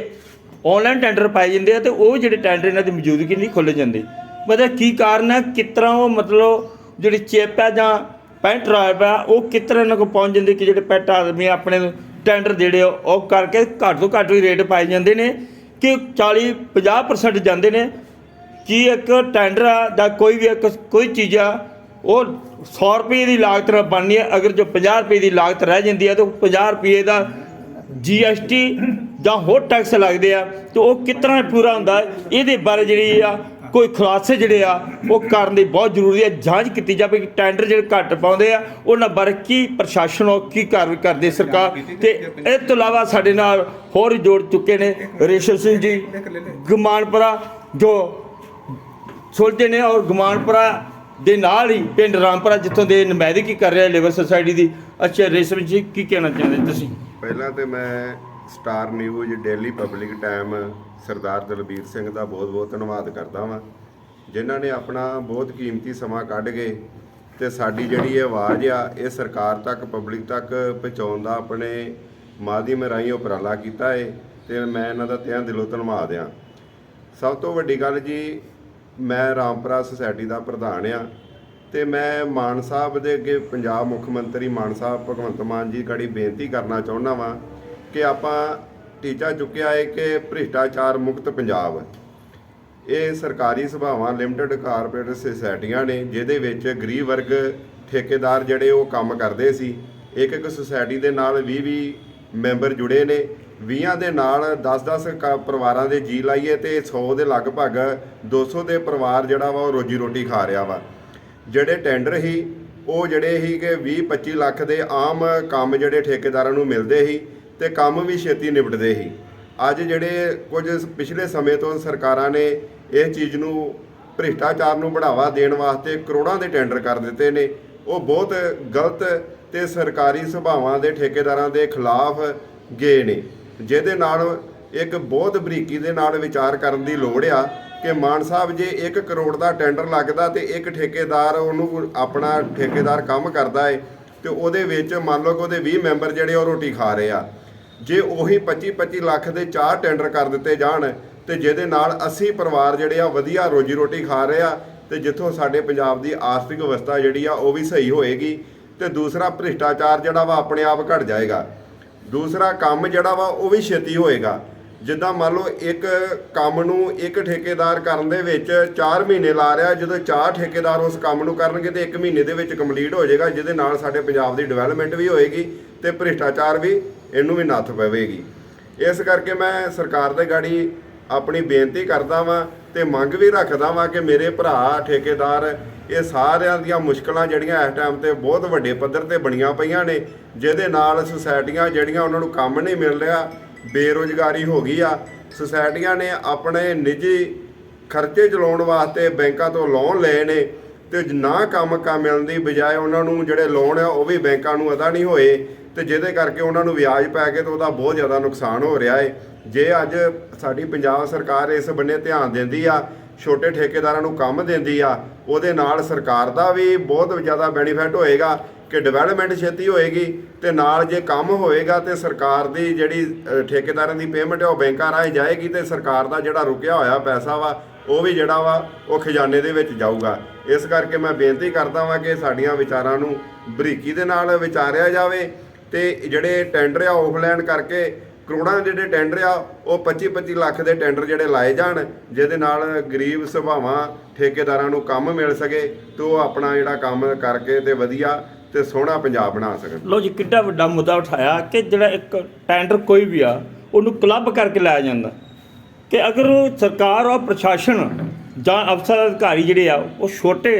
ਆਨਲਾਈਨ ਟੈਂਡਰ ਪਾਏ ਜਾਂਦੇ ਆ, ਤੇ ਉਹ ਜਿਹੜੇ ਟੈਂਡਰ ਇਹਨਾਂ ਦੀ ਮੌਜੂਦਗੀ ਨਹੀਂ ਖੋਲੇ ਜਾਂਦੇ। ਮਤਲਬ ਕੀ ਕਾਰਨ ਹੈ? ਕਿਸ ਤਰ੍ਹਾਂ ਉਹ ਮਤਲਬ ਜਿਹੜੀ ਚੇਪ ਹੈ ਜਾਂ ਪੈਂਟ ਡਰਾਈਵ ਆ ਉਹ ਕਿਸ ਤਰ੍ਹਾਂ ਇਹਨਾਂ ਕੋਲ ਪਹੁੰਚ ਜਾਂਦੇ ਕਿ ਜਿਹੜੇ ਪੈਟ ਆਦਮੀ ਆਪਣੇ ਟੈਂਡਰ ਜਿਹੜੇ ਆ, ਉਹ ਕਰਕੇ ਘੱਟ ਤੋਂ ਘੱਟ ਹੀ ਰੇਟ ਪਾਏ ਜਾਂਦੇ ਨੇ, ਕਿ 40 50% ਜਾਂਦੇ ਨੇ, ਕਿ ਇੱਕ ਟੈਂਡਰ ਆ ਜਾਂ ਕੋਈ ਵੀ ਇੱਕ ਕੋਈ ਚੀਜ਼ ਆ, ਉਹ 100 ਰੁਪਏ ਦੀ ਲਾਗਤ ਨਾਲ ਬਣਨੀ ਹੈ ਅਗਰ ਜੋ 50 ਰੁਪਏ ਦੀ ਲਾਗਤ ਰਹਿ ਜਾਂਦੀ ਹੈ ਤਾਂ ਉਹ 50 ਰੁਪਏ ਦਾ ਜੀਐਸਟੀ ਜਾਂ ਹੋਰ ਟੈਕਸ ਲੱਗਦੇ ਆ, ਤੇ ਉਹ ਕਿਸ ਤਰ੍ਹਾਂ ਪੂਰਾ ਹੁੰਦਾ, ਇਹਦੇ ਬਾਰੇ ਜਿਹੜੀ ਆ ਕੋਈ ਖੁਲਾਸੇ ਜਿਹੜੇ ਆ, ਉਹ ਕਰਨ ਦੀ ਬਹੁਤ ਜ਼ਰੂਰੀ ਹੈ। ਜਾਂਚ ਕੀਤੀ ਜਾਵੇ ਕਿ ਟੈਂਡਰ ਜਿਹੜੇ ਘੱਟ ਪਾਉਂਦੇ ਆ, ਉਹਨਾਂ ਬਾਰੇ ਕੀ ਪ੍ਰਸ਼ਾਸਨ ਉਹ ਕੀ ਕਾਰਵਾਈ ਕਰਦੇ ਸਰਕਾਰ? ਤੇ ਇਹ ਤੋਂ ਇਲਾਵਾ ਸਾਡੇ ਨਾਲ ਹੋਰ ਜੋੜ ਚੁੱਕੇ ਨੇ ਰੇਸ਼ਮ ਸਿੰਘ ਜੀ, ਗਮਾਨਪੁਰਾ, ਜੋ ਸੁਲਝੇ ਨੇ ਔਰ ਗਮਾਨਪੁਰਾ ਦੇ ਨਾਲ ਹੀ ਪਿੰਡ ਰਾਮਪੁਰਾ, ਜਿੱਥੋਂ ਦੇ ਨੁਮਾਇੰਦਗੀ ਕਰ ਰਿਹਾ ਲੇਬਰ ਸੁਸਾਇਟੀ ਦੀ। ਅੱਛਾ, ਰੇਸ਼ਮ ਜੀ, ਕੀ ਕਹਿਣਾ ਚਾਹੁੰਦੇ ਤੁਸੀਂ? ਪਹਿਲਾਂ ਤੇ ਮੈਂ star news, daily public time, Sardar Dalbir Singh ਦਾ ਬਹੁਤ-ਬਹੁਤ ਧੰਨਵਾਦ ਕਰਦਾ ਵਾਂ। ਜਿਨ੍ਹਾਂ ਨੇ ਆਪਣਾ ਬਹੁਤ ਕੀਮਤੀ ਸਮਾਂ ਕੱਢ ਕੇ ਤੇ ਸਾਡੀ ਜਿਹੜੀ ਆਵਾਜ਼ ਆ, ਇਹ ਸਰਕਾਰ ਤੱਕ, ਪਬਲਿਕ ਤੱਕ ਪਹੁੰਚਾਉਣ ਦਾ ਆਪਣੇ ਮਾਧਿਅਮ ਰਾਹੀਂ ਉਪਰਾਲਾ ਕੀਤਾ ਹੈ ਤੇ ਮੈਂ ਇਹਨਾਂ ਦਾ ਤਹਿ ਦਿਲੋਂ ਧੰਨਵਾਦ ਆ। ਸਭ ਤੋਂ ਵੱਡੀ ਗੱਲ ਜੀ, ਮੈਂ ਰਾਮਪੁਰਾ ਸੁਸਾਇਟੀ ਦਾ ਪ੍ਰਧਾਨ ਆ ਤੇ ਮੈਂ ਮਾਨ ਸਾਹਿਬ ਦੇ ਅੱਗੇ ਪੰਜਾਬ ਮੁੱਖ ਮੰਤਰੀ ਮਾਨ ਸਾਹਿਬ ਭਗਵੰਤ ਮਾਨ ਜੀ ਗੜੀ ਬੇਨਤੀ ਕਰਨਾ ਚਾਹੁੰਦਾ ਵਾਂ ਕਿ ਆਪਾਂ ਟੀਚਾ ਚੁੱਕਿਆ ਹੈ ਕਿ ਭ੍ਰਿਸ਼ਟਾਚਾਰ ਮੁਕਤ ਪੰਜਾਬ। ਇਹ ਸਰਕਾਰੀ ਸਭਾਵਾਂ ਲਿਮਟਿਡ ਕਾਰਪੋਰੇਟ ਸੁਸਾਇਟੀਆਂ ਨੇ, ਜਿਹਦੇ ਵਿੱਚ ਗਰੀਬ ਵਰਗ ਠੇਕੇਦਾਰ ਜਿਹੜੇ ਉਹ ਕੰਮ ਕਰਦੇ ਸੀ, ਇੱਕ ਇੱਕ ਸੁਸਾਇਟੀ ਦੇ ਨਾਲ 20 20 ਮੈਂਬਰ ਜੁੜੇ ਨੇ 20 ਦੇ ਨਾਲ 10-10 ਕ- ਪਰਿਵਾਰਾਂ ਦੇ ਜੀ ਲਾਈਏ ਤੇ 100 ਦੇ ਲਗਭਗ 200 ਦੇ ਪਰਿਵਾਰ ਜਿਹੜਾ ਵਾ ਉਹ ਰੋਜੀ ਰੋਟੀ ਖਾ ਰਿਹਾ ਵਾ। ਜਿਹੜੇ ਟੈਂਡਰ ਸੀ, ਉਹ ਜਿਹੜੇ ਸੀ ਕਿ 20-25 ਲੱਖ ਦੇ ਆਮ ਕੰਮ ਜਿਹੜੇ ਠੇਕੇਦਾਰਾਂ ਨੂੰ ਮਿਲਦੇ ਸੀ ਤੇ ਕੰਮ ਵੀ ਛੇਤੀ ਨਿਬੜਦੇ ਸੀ। ਅੱਜ ਜਿਹੜੇ ਕੁਝ ਪਿਛਲੇ ਸਮੇਂ ਤੋਂ ਸਰਕਾਰਾਂ ਨੇ ਇਹ ਚੀਜ਼ ਨੂੰ ਭ੍ਰਿਸ਼ਟਾਚਾਰ ਨੂੰ ਬੜਾਵਾ ਦੇਣ ਵਾਸਤੇ ਕਰੋੜਾਂ ਦੇ ਟੈਂਡਰ ਕਰ ਦਿੱਤੇ ਨੇ, ਉਹ ਬਹੁਤ ਗਲਤ ਤੇ ਸਰਕਾਰੀ ਸਭਾਵਾਂ ਦੇ ਠੇਕੇਦਾਰਾਂ ਦੇ ਖਿਲਾਫ ਗਏ ਨੇ, ਜਿਹਦੇ ਨਾਲ ਇੱਕ ਬਹੁਤ ਬਰੀਕੀ ਦੇ ਨਾਲ ਵਿਚਾਰ ਕਰਨ ਦੀ ਲੋੜ ਆ ਕਿ ਮਾਨ ਸਾਹਿਬ ਜੇ 1 ਕਰੋੜ ਦਾ ਟੈਂਡਰ ਲੱਗਦਾ ਤੇ ਇੱਕ ਠੇਕੇਦਾਰ ਉਹਨੂੰ ਆਪਣਾ ਠੇਕੇਦਾਰ ਕੰਮ ਕਰਦਾ ਏ, ਤੇ ਉਹਦੇ ਵਿੱਚ ਮੰਨ ਲਓ ਕਿ ਉਹਦੇ 20 ਮੈਂਬਰ ਜਿਹੜੇ ਉਹ ਰੋਟੀ ਖਾ ਰਹੇ ਆ। ਜੇ ਉਹੀ 25 25 ਲੱਖ ਦੇ ਚਾਰ ਟੈਂਡਰ ਕਰ ਦਿੱਤੇ ਜਾਣ ਤੇ ਜਿਹਦੇ ਨਾਲ 80 ਪਰਿਵਾਰ ਜਿਹੜੇ ਆ ਵਧੀਆ ਰੋਜੀ ਰੋਟੀ ਖਾ ਰਹੇ ਆ ਤੇ ਜਿੱਥੋਂ ਸਾਡੇ ਪੰਜਾਬ ਦੀ ਆਰਥਿਕ ਅਵਸਥਾ ਜਿਹੜੀ ਆ ਉਹ ਵੀ ਸਹੀ ਹੋਏਗੀ ਤੇ ਦੂਸਰਾ ਭ੍ਰਿਸ਼ਟਾਚਾਰ ਜਿਹੜਾ ਵਾ ਆਪਣੇ ਆਪ ਘਟ ਜਾਏਗਾ। ਦੂਸਰਾ ਕੰਮ ਜਿਹੜਾ ਵਾ ਉਹ ਵੀ ਛੇਤੀ ਹੋਏਗਾ। ਜਿੱਦਾਂ ਮੰਨ ਲਓ ਇੱਕ ਕੰਮ ਨੂੰ ਇੱਕ ਠੇਕੇਦਾਰ ਕਰਨ ਦੇ ਵਿੱਚ 4 ਮਹੀਨੇ ਲਾ ਰਿਹਾ, ਜਦੋਂ ਚਾਰ ਠੇਕੇਦਾਰ ਉਸ ਕੰਮ ਨੂੰ ਕਰਨਗੇ ਤੇ 1 ਮਹੀਨੇ ਦੇ ਵਿੱਚ ਕੰਪਲੀਟ ਹੋ ਜਾਏਗਾ, ਜਿਹਦੇ ਨਾਲ ਸਾਡੇ ਪੰਜਾਬ ਦੀ ਡਿਵੈਲਪਮੈਂਟ ਵੀ ਹੋਏਗੀ ਤੇ ਭ੍ਰਿਸ਼ਟਾਚਾਰ ਵੀ ਇਹਨੂੰ ਵੀ ਨੱਥ ਪਵੇਗੀ। ਇਸ ਕਰਕੇ ਮੈਂ ਸਰਕਾਰ ਦੇ ਗਾੜੀ ਆਪਣੀ ਬੇਨਤੀ ਕਰਦਾ ਵਾਂ ਤੇ ਮੰਗ ਵੀ ਰੱਖਦਾ ਵਾਂ ਕਿ ਮੇਰੇ ਭਰਾ, ਠੇਕੇਦਾਰ ਇਹ ਸਾਰਿਆਂ ਦੀਆਂ ਮੁਸ਼ਕਲਾਂ ਜਿਹੜੀਆਂ ਇਸ ਟਾਈਮ ਤੇ ਬਹੁਤ ਵੱਡੇ ਪੱਧਰ ਤੇ ਬਣੀਆਂ ਪਈਆਂ ਨੇ, ਜਿਹਦੇ ਨਾਲ ਸੁਸਾਇਟੀਆਂ ਜਿਹੜੀਆਂ ਉਹਨਾਂ ਨੂੰ ਕੰਮ ਨਹੀਂ ਮਿਲ ਰਿਹਾ, ਬੇਰੋਜ਼ਗਾਰੀ ਹੋ ਗਈ ਆ। ਸੁਸਾਇਟੀਆਂ ਨੇ ਆਪਣੇ ਨਿੱਜੀ ਖਰਚੇ ਚਲਾਉਣ ਵਾਸਤੇ ਬੈਂਕਾਂ ਤੋਂ ਲੋਨ ਲਏ ਨੇ ਤੇ ਨਾ ਕੰਮ ਕਾ ਮਿਲਣ ਦੀ ਬਜਾਏ ਉਹਨਾਂ ਨੂੰ ਜਿਹੜੇ ਲੋਨ ਆ ਉਹ ਵੀ ਬੈਂਕਾਂ ਨੂੰ ਅਦਾ ਨਹੀਂ ਹੋਏ। ਤੇ ਜਿਹਦੇ ਕਰਕੇ ਉਹਨਾਂ ਨੂੰ ਵਿਆਜ ਪੈ ਕੇ ਤੇ ਉਹਦਾ ਬਹੁਤ ਜ਼ਿਆਦਾ ਨੁਕਸਾਨ ਹੋ ਰਿਹਾ ਏ। ਜੇ ਅੱਜ ਸਾਡੀ ਪੰਜਾਬ ਸਰਕਾਰ ਇਸ ਬੰਨੇ ਧਿਆਨ ਦਿੰਦੀ ਆ, ਛੋਟੇ ਠੇਕੇਦਾਰਾਂ ਨੂੰ ਕੰਮ ਦਿੰਦੀ ਆ, ਉਹਦੇ ਨਾਲ ਸਰਕਾਰ ਦਾ ਵੀ ਬਹੁਤ ਜ਼ਿਆਦਾ ਬੈਨੀਫਿਟ ਹੋਏਗਾ ਕਿ ਡਿਵੈਲਪਮੈਂਟ ਛੇਤੀ ਹੋਏਗੀ ਤੇ ਨਾਲ ਜੇ ਕੰਮ ਹੋਏਗਾ ਤੇ ਸਰਕਾਰ ਦੀ ਜਿਹੜੀ ਠੇਕੇਦਾਰਾਂ ਦੀ ਪੇਮੈਂਟ ਹੈ ਉਹ ਬੈਂਕਾਂ ਰਾਹੀਂ ਜਾਏਗੀ ਤੇ ਸਰਕਾਰ ਦਾ ਜਿਹੜਾ ਰੁਕਿਆ ਹੋਇਆ ਪੈਸਾ ਵਾ, ਉਹ ਵੀ ਜਿਹੜਾ ਵਾ ਉਹ ਖਜ਼ਾਨੇ ਦੇ ਵਿੱਚ ਜਾਊਗਾ। ਇਸ ਕਰਕੇ ਮੈਂ ਬੇਨਤੀ ਕਰਦਾ ਵਾਂ ਕਿ ਸਾਡੀਆਂ ਵਿਚਾਰਾਂ ਨੂੰ ਬਰੀਕੀ ਦੇ ਨਾਲ ਵਿਚਾਰਿਆ ਜਾਵੇ ਤੇ ਜਿਹੜੇ ਟੈਂਡਰ ਆ ਆਫਲਾਈਨ ਕਰਕੇ ਕਰੋੜਾਂ ਜਿਹੜੇ ਟੈਂਡਰ ਆ, ਉਹ 25 25 ਲੱਖ ਦੇ ਟੈਂਡਰ ਜਿਹੜੇ ਲਾਏ ਜਾਣ, ਜਿਹਦੇ ਨਾਲ ਗਰੀਬ ਸਭਾਵਾਂ, ਠੇਕੇਦਾਰਾਂ ਨੂੰ ਕੰਮ ਮਿਲ ਸਕੇ ਤੇ ਉਹ ਆਪਣਾ ਜਿਹੜਾ ਕੰਮ ਕਰਕੇ ਤੇ ਵਧੀਆ ਤੇ ਸੋਹਣਾ ਪੰਜਾਬ ਬਣਾ ਸਕਣ। ਲੋ ਜੀ, ਕਿੱਡਾ ਵੱਡਾ ਮੁੱਦਾ ਉਠਾਇਆ ਕਿ ਜਿਹੜਾ ਇੱਕ ਟੈਂਡਰ ਕੋਈ ਵੀ ਆ, ਉਹਨੂੰ ਕਲੱਬ ਕਰਕੇ ਲਾਇਆ ਜਾਂਦਾ। ਕਿ ਅਗਰ ਉਹ ਸਰਕਾਰ ਔਰ ਪ੍ਰਸ਼ਾਸਨ ਜਾਂ ਅਫਸਰ ਅਧਿਕਾਰੀ ਜਿਹੜੇ ਆ, ਉਹ ਛੋਟੇ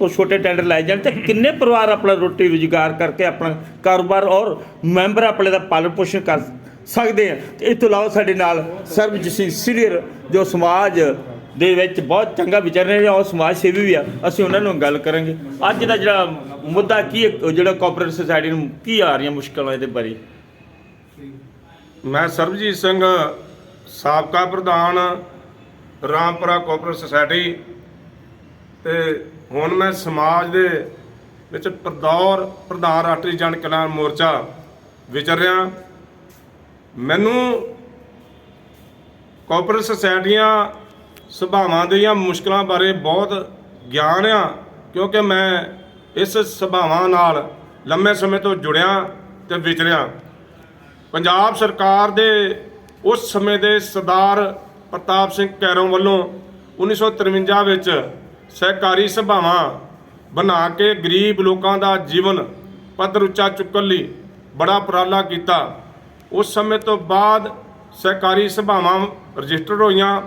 ਉਹ ਛੋਟੇ ਟੈਂਡਰ ਲਾਏ ਜਾਣ ਤੇ ਕਿੰਨੇ ਪਰਿਵਾਰ ਆਪਣਾ ਰੋਟੀ ਰੁਜ਼ਗਾਰ ਕਰਕੇ ਆਪਣਾ ਕਾਰੋਬਾਰ ਔਰ ਮੈਂਬਰ ਆਪਣੇ ਦਾ ਪਾਲਣ ਪੋਸ਼ਣ ਕਰ ਸਕਦੇ ਆ। ਤੇ ਇਸ ਤੋਂ ਇਲਾਵਾ ਸਾਡੇ ਨਾਲ ਸਰਬਜੀਤ ਸਿੰਘ ਸੀਨੀਅਰ ਜੋ ਸਮਾਜ ਦੇ ਵਿੱਚ ਬਹੁਤ ਚੰਗਾ ਵਿਚਰ ਰਹੇ ਔਰ ਸਮਾਜ ਸੇਵੀ ਵੀ ਆ। ਅਸੀਂ ਉਹਨਾਂ ਨੂੰ ਗੱਲ ਕਰਾਂਗੇ। ਅੱਜ ਦਾ ਜਿਹੜਾ ਮੁੱਦਾ ਕੀ ਹੈ ਜਿਹੜਾ ਕੋਆਪਰੇਟਿਵ ਸੁਸਾਇਟੀ ਨੂੰ ਕੀ ਆ ਰਹੀਆਂ ਮੁਸ਼ਕਲਾਂ ਇਹਦੇ ਬਾਰੇ? ਮੈਂ ਸਰਬਜੀਤ ਸਿੰਘ, ਸਾਬਕਾ ਪ੍ਰਧਾਨ, ਰਾਮਪੁਰਾ ਕੋਆਪਰੇਟਿਵ ਸੁਸਾਇਟੀ ਤੇ ਹੁਣ ਮੈਂ ਸਮਾਜ ਦੇ ਵਿੱਚ ਪ੍ਰਦੌਰ ਪ੍ਰਧਾਨ ਰਾਸ਼ਟਰੀ ਜਨ ਕਲਿਆਣ ਮੋਰਚਾ ਵਿਚਰ ਰਿਹਾ। ਮੈਨੂੰ ਕੋਆਪਰੇਟਿਵ ਸੁਸਾਇਟੀਆਂ ਸੁਭਾਵਾਂ ਦੀਆਂ ਮੁਸ਼ਕਲਾਂ ਬਾਰੇ ਬਹੁਤ ਗਿਆਨ ਆ, ਕਿਉਂਕਿ ਮੈਂ ਇਸ ਸੁਭਾਵਾਂ ਨਾਲ ਲੰਮੇ ਸਮੇਂ ਤੋਂ ਜੁੜਿਆ ਤੇ ਵਿਚਰਿਆ ਪੰਜਾਬ ਸਰਕਾਰ ਦੇ ਉਸ ਸਮੇਂ ਦੇ ਸਰਦਾਰ ਪ੍ਰਤਾਪ ਸਿੰਘ ਕੈਰੋਂ ਵੱਲੋਂ 1953 ਵਿੱਚ ਸਹਿਕਾਰੀ ਸਭਾਵਾਂ ਬਣਾ ਕੇ ਗਰੀਬ ਲੋਕਾਂ ਦਾ ਜੀਵਨ ਪੱਧਰ ਉੱਚਾ ਚੁੱਕਣ ਲਈ ਬੜਾ ਉਪਰਾਲਾ ਕੀਤਾ। ਉਸ ਸਮੇਂ ਤੋਂ ਬਾਅਦ ਸਹਿਕਾਰੀ ਸਭਾਵਾਂ ਰਜਿਸਟਰਡ ਹੋਈਆਂ।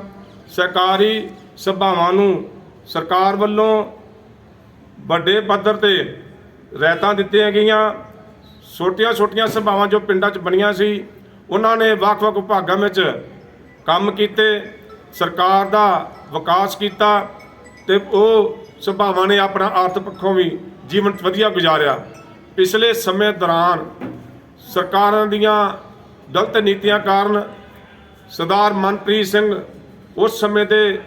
ਸਹਿਕਾਰੀ ਸਭਾਵਾਂ ਨੂੰ ਸਰਕਾਰ ਵੱਲੋਂ ਵੱਡੇ ਪੱਧਰ ਤੇ ਰਹਿਤਾਂ ਦਿੱਤੀਆਂ ਗਈਆਂ। ਛੋਟੀਆਂ ਛੋਟੀਆਂ ਸਭਾਵਾਂ ਜੋ ਪਿੰਡਾਂ 'ਚ ਬਣੀਆਂ ਸੀ, ਉਹਨਾਂ ਨੇ ਵੱਖ-ਵੱਖ ਵਿਭਾਗਾਂ ਵਿੱਚ ਕੰਮ ਕੀਤੇ। ਸਰਕਾਰ ਦਾ ਵਿਕਾਸ ਕੀਤਾ। ਤੇ ਉਹ ਸਭਾਵਾਂ ਨੇ ਆਪਣਾ ਆਰਥਿਕ ਪੱਖੋਂ ਵੀ ਜੀਵਨ ਵਧੀਆ ਗੁਜ਼ਾਰਿਆ। ਪਿਛਲੇ ਸਮੇਂ ਦੌਰਾਨ ਸਰਕਾਰਾਂ ਦੀਆਂ ਗਲਤ ਨੀਤੀਆਂ ਕਾਰਨ ਸਰਦਾਰ ਮਨਪ੍ਰੀਤ ਸਿੰਘ ਉਸ ਸਮੇਂ ਦੇ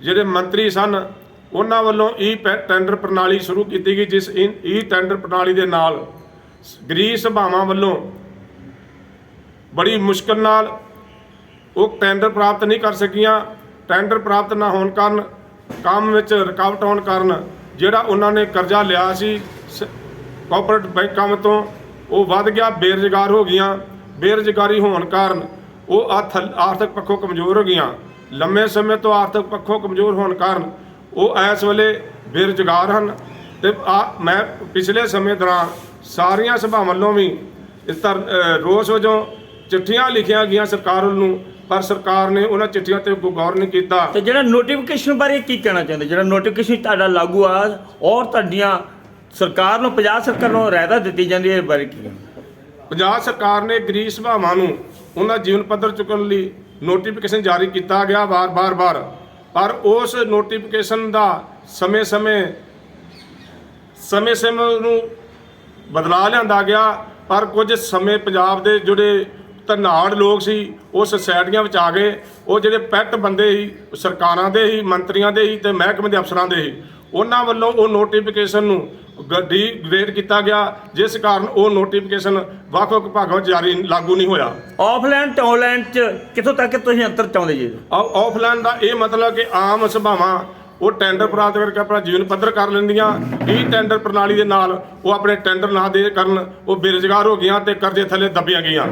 ਜਿਹੜੇ ਮੰਤਰੀ ਸਨ, ਉਹਨਾਂ ਵੱਲੋਂ ਈ ਪੈ- ਟੈਂਡਰ ਪ੍ਰਣਾਲੀ ਸ਼ੁਰੂ ਕੀਤੀ ਗਈ, ਜਿਸ ਈ ਟੈਂਡਰ ਪ੍ਰਣਾਲੀ ਦੇ ਨਾਲ ਗਰੀਬ ਸਭਾਵਾਂ ਵੱਲੋਂ ਬੜੀ ਮੁਸ਼ਕਲ ਨਾਲ ਉਹ ਟੈਂਡਰ ਪ੍ਰਾਪਤ ਨਹੀਂ ਕਰ ਸਕੀਆਂ। ਟੈਂਡਰ ਪ੍ਰਾਪਤ ਨਾ ਹੋਣ ਕਾਰਨ ਕੰਮ ਵਿੱਚ ਰੁਕਾਵਟ ਹੋਣ ਕਾਰਨ ਜਿਹੜਾ ਉਹਨਾਂ ਨੇ ਕਰਜ਼ਾ ਲਿਆ ਸੀ, ਸ- ਕਾਰਪੋਰੇਟ ਬੈਂਕਾਂ ਤੋਂ, ਉਹ ਵੱਧ ਗਿਆ, ਬੇਰੁਜ਼ਗਾਰ ਹੋ ਗਈਆਂ। ਬੇਰੁਜ਼ਗਾਰੀ ਹੋਣ ਕਾਰਨ ਉਹ ਆਥ- ਆਰਥਿਕ ਪੱਖੋਂ ਕਮਜ਼ੋਰ ਹੋ ਗਈਆਂ। ਲੰਮੇ ਸਮੇਂ ਤੋਂ ਆਰਥਿਕ ਪੱਖੋਂ ਕਮਜ਼ੋਰ ਹੋਣ ਕਾਰਨ ਉਹ ਇਸ ਵੇਲੇ ਬੇਰੁਜ਼ਗਾਰ ਹਨ। ਤੇ ਆ, ਮੈਂ ਪਿਛਲੇ ਸਮੇਂ ਦੌਰਾਨ ਸਾਰੀਆਂ ਸਭਾਵਾਂ ਵੱਲੋਂ ਵੀ ਇਸ ਤਰ ਰੋਸ ਵਜੋਂ ਚਿੱਠੀਆਂ ਲਿਖੀਆਂ ਗਈਆਂ ਸਰਕਾਰ ਨੂੰ ਪਰ ਸਰਕਾਰ ਨੇ ਉਹਨਾਂ ਚਿੱਠੀਆਂ ਤੇ ਕੋਈ ਗੌਰ ਨਹੀਂ ਕੀਤਾ। ਤੇ ਜਿਹੜਾ ਨੋਟੀਫਿਕੇਸ਼ਨ ਬਾਰੇ ਕੀ ਕਹਿਣਾ ਚਾਹੁੰਦੇ? ਜਿਹੜਾ ਨੋਟੀਫਿਕੇਸ਼ਨ ਤੁਹਾਡਾ ਲਾਗੂ ਆ ਔਰ ਤੁਹਾਡੀਆਂ ਸਰਕਾਰ ਨੂੰ ਪੰਜਾਬ ਸਰਕਾਰ ਨੂੰ ਰਾਇਤਾ ਦਿੱਤੀ ਜਾਂਦੀ ਹੈ ਬਾਰੇ ਕੀ ਪੰਜਾਬ ਸਰਕਾਰ ਨੇ ਗਰੀਬ ਸਭਾਵਾਂ ਨੂੰ ਉਹਨਾਂ ਜੀਵਨ ਪੱਧਰ ਚੁੱਕਣ ਲਈ ਨੋਟੀਫਿਕੇਸ਼ਨ ਜਾਰੀ ਕੀਤਾ ਗਿਆ ਵਾਰ-ਵਾਰ ਬਾਰ ਪਰ ਉਸ ਨੋਟੀਫਿਕੇਸ਼ਨ ਦਾ ਸਮੇਂ-ਸਮੇਂ ਸਮੇਂ-ਸਮੇਂ ਨੂੰ ਬਦਲਾ ਲਿਆਂਦਾ ਗਿਆ। ਪਰ ਕੁਝ ਸਮੇਂ ਪੰਜਾਬ ਦੇ ਜਿਹੜੇ ਧਨਾੜ ਲੋਕ ਸੀ ਉਹ ਸੁਸਾਇਟੀਆਂ ਵਿੱਚ ਆ ਗਏ ਉਹ ਜਿਹੜੇ ਪੈਟ ਬੰਦੇ ਸੀ ਸਰਕਾਰਾਂ ਦੇ ਹੀ ਮੰਤਰੀਆਂ ਦੇ ਹੀ ਤੇ ਮਹਿਕਮੇ ਦੇ ਅਫਸਰਾਂ ਦੇ ਹੀ ਉਹਨਾਂ ਵੱਲੋਂ ਉਹ ਨੋਟੀਫਿਕੇਸ਼ਨ ਨੂੰ ਗੱਡੀ ਗ੍ਰੇਡ ਕੀਤਾ ਗਿਆ ਜਿਸ ਕਾਰਨ ਉਹ ਨੋਟੀਫਿਕੇਸ਼ਨ ਵੱਖ-ਵੱਖ ਵਿਭਾਗਾਂ ਵਿੱਚ ਜਾਰੀ ਲਾਗੂ ਨਹੀਂ ਹੋਇਆ। ਆਫਲਾਈਨ ਤੇ ਆਨਲਾਈਨ ਚ ਕਿੱਥੋਂ ਤੱਕ ਤੁਸੀਂ ਅੰਤਰ ਚਾਹੁੰਦੇ ਜੀ? ਆਫਲਾਈਨ ਦਾ ਇਹ ਮਤਲਬ ਕਿ ਆਮ ਸਭਾਵਾਂ ਉਹ ਟੈਂਡਰ ਪ੍ਰਾਪਤ ਕਰਕੇ ਆਪਣਾ ਜੀਵਨ ਪੱਧਰ ਕਰ ਲੈਂਦੀਆਂ ਇਹ ਟੈਂਡਰ ਪ੍ਰਣਾਲੀ ਦੇ ਨਾਲ ਉਹ ਆਪਣੇ ਟੈਂਡਰ ਨਾ ਦੇ ਕਰਨ ਉਹ ਬੇਰੁਜ਼ਗਾਰ ਹੋ ਗਈਆਂ ਤੇ ਕਰਜ਼ੇ ਥੱਲੇ ਦੱਬੀਆਂ ਗਈਆਂ।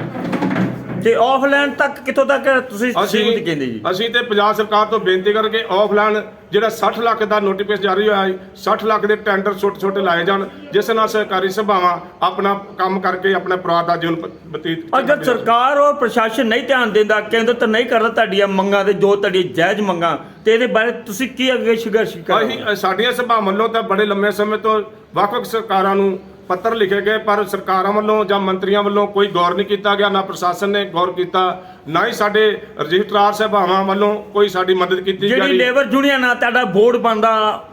ਤੇ ਆਫਲਾਈਨ ਤੱਕ ਕਿੱਥੋਂ ਤੱਕ ਤੁਸੀਂ ਸੀਮਿਤ ਕਹਿੰਦੇ ਜੀ? ਅਸੀਂ ਤੇ ਪੰਜਾਬ ਸਰਕਾਰ ਤੋਂ ਬੇਨਤੀ ਕਰਕੇ ਆਫਲਾਈਨ ਜਿਹੜਾ 60 ਲੱਖ ਦਾ ਨੋਟੀਫਿਕੇਸ਼ਨ ਜਾਰੀ ਹੋਇਆ ਹੈ 60 ਲੱਖ ਦੇ ਟੈਂਡਰ ਛੋਟੇ ਛੋਟੇ ਲਾਏ ਜਾਣ ਜਿਸ ਨਾਲ ਸਹਿਕਾਰੀ ਸਭਾਵਾਂ ਆਪਣਾ ਕੰਮ ਕਰਕੇ ਆਪਣੇ ਪਰਿਵਾਰ ਦਾ ਜੀਵਨ ਬਤੀਤ ਅਗਰ ਸਰਕਾਰ ਔਰ ਪ੍ਰਸ਼ਾਸਨ ਨਹੀਂ ਧਿਆਨ ਦਿੰਦਾ ਕੇਂਦਰ ਤਾਂ ਨਹੀਂ ਕਰਦਾ ਤੁਹਾਡੀਆਂ ਮੰਗਾਂ ਤੇ ਜੋ ਤੁਹਾਡੀ ਜਾਇਜ਼ ਮੰਗਾਂ ਤੇ ਇਹਦੇ ਬਾਰੇ ਤੁਸੀਂ ਕੀ ਅੱਗੇ ਸੰਘਰਸ਼ ਕਰੋ ਸਾਡੀਆਂ ਸਭਾਵਾਂ ਵੱਲੋਂ ਤਾਂ ਬੜੇ ਲੰਮੇ ਸਮੇਂ ਤੋਂ ਵੱਖ-ਵੱਖ ਸਰਕਾਰਾਂ ਨੂੰ ਪੱਤਰ ਲਿਖੇ ਗਏ ਪਰ ਸਰਕਾਰਾਂ ਵੱਲੋਂ ਜਾਂ ਮੰਤਰੀਆਂ ਵੱਲੋਂ ਕੋਈ ਗੌਰ ਨਹੀਂ ਕੀਤਾ ਗਿਆ ਨਾ ਪ੍ਰਸ਼ਾਸਨ ਨੇ ਗੌਰ ਕੀਤਾ ਨਾ ਹੀ ਸਾਡੇ ਰਜਿਸਟਰਾਰ ਸਭਾਵਾਂ ਵੱਲੋਂ ਕੋਈ ਸਾਡੀ ਮਦਦ ਕੀਤੀ ਜਿਹੜੀ ਗਈ ਲੇਬਰ ਯੂਨੀਅਨ ਆ ਤੁਹਾਡਾ ਬੋਰਡ ਬੰਦਾ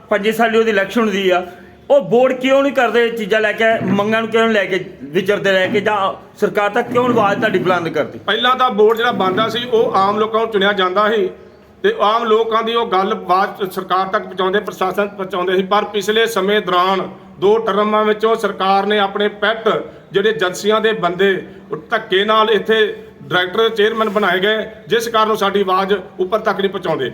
ਪੰਜੀ ਸਾਲੀ ਉਹਦੀ ਇਲੈਕਸ਼ਨ ਹੁੰਦੀ ਆ ਉਹ ਬੋਰਡ ਕਿਉਂ ਨਹੀਂ ਕਰਦੇ ਚੀਜ਼ਾਂ ਲੈ ਕੇ ਮੰਗਾਂ ਨੂੰ ਕਿਉਂ ਲੈ ਕੇ ਵਿਚਰਦੇ ਰਹਿ ਕੇ ਜਾਂ ਸਰਕਾਰ ਤੱਕ ਕਿਉਂ ਆਵਾਜ਼ ਤੁਹਾਡੀ ਬੁਲੰਦ ਕਰਦੀ? ਪਹਿਲਾਂ ਤਾਂ ਬੋਰਡ ਜਿਹੜਾ ਬਣਦਾ ਸੀ ਉਹ ਆਮ ਲੋਕਾਂ ਨੂੰ ਚੁਣਿਆ ਜਾਂਦਾ ਸੀ ਤੇ ਆਮ ਲੋਕਾਂ ਦੀ ਉਹ ਗੱਲ ਬਾਤ ਸਰਕਾਰ ਤੱਕ ਪਹੁੰਚਾਉਂਦੇ ਪ੍ਰਸ਼ਾਸਨ ਤੱਕ ਪਹੁੰਚਾਉਂਦੇ ਸੀ ਪਰ ਪਿਛਲੇ ਸਮੇਂ ਦੌਰਾਨ ਦੋ ਟਰਮਾਂ ਵਿੱਚੋਂ ਸਰਕਾਰ ਨੇ ਆਪਣੇ ਪੈਟ ਜਿਹੜੇ ਏਜੰਸੀਆਂ ਦੇ ਬੰਦੇ ਧੱਕੇ ਨਾਲ ਇੱਥੇ ਡਾਇਰੈਕਟਰ, ਚੇਅਰਮੈਨ ਬਣਾਏ ਗਏ, ਜਿਸ ਕਾਰਨ ਉਹ ਸਾਡੀ ਆਵਾਜ਼ ਉੱਪਰ ਤੱਕ ਨਹੀਂ ਪਹੁੰਚਾਉਂਦੇ।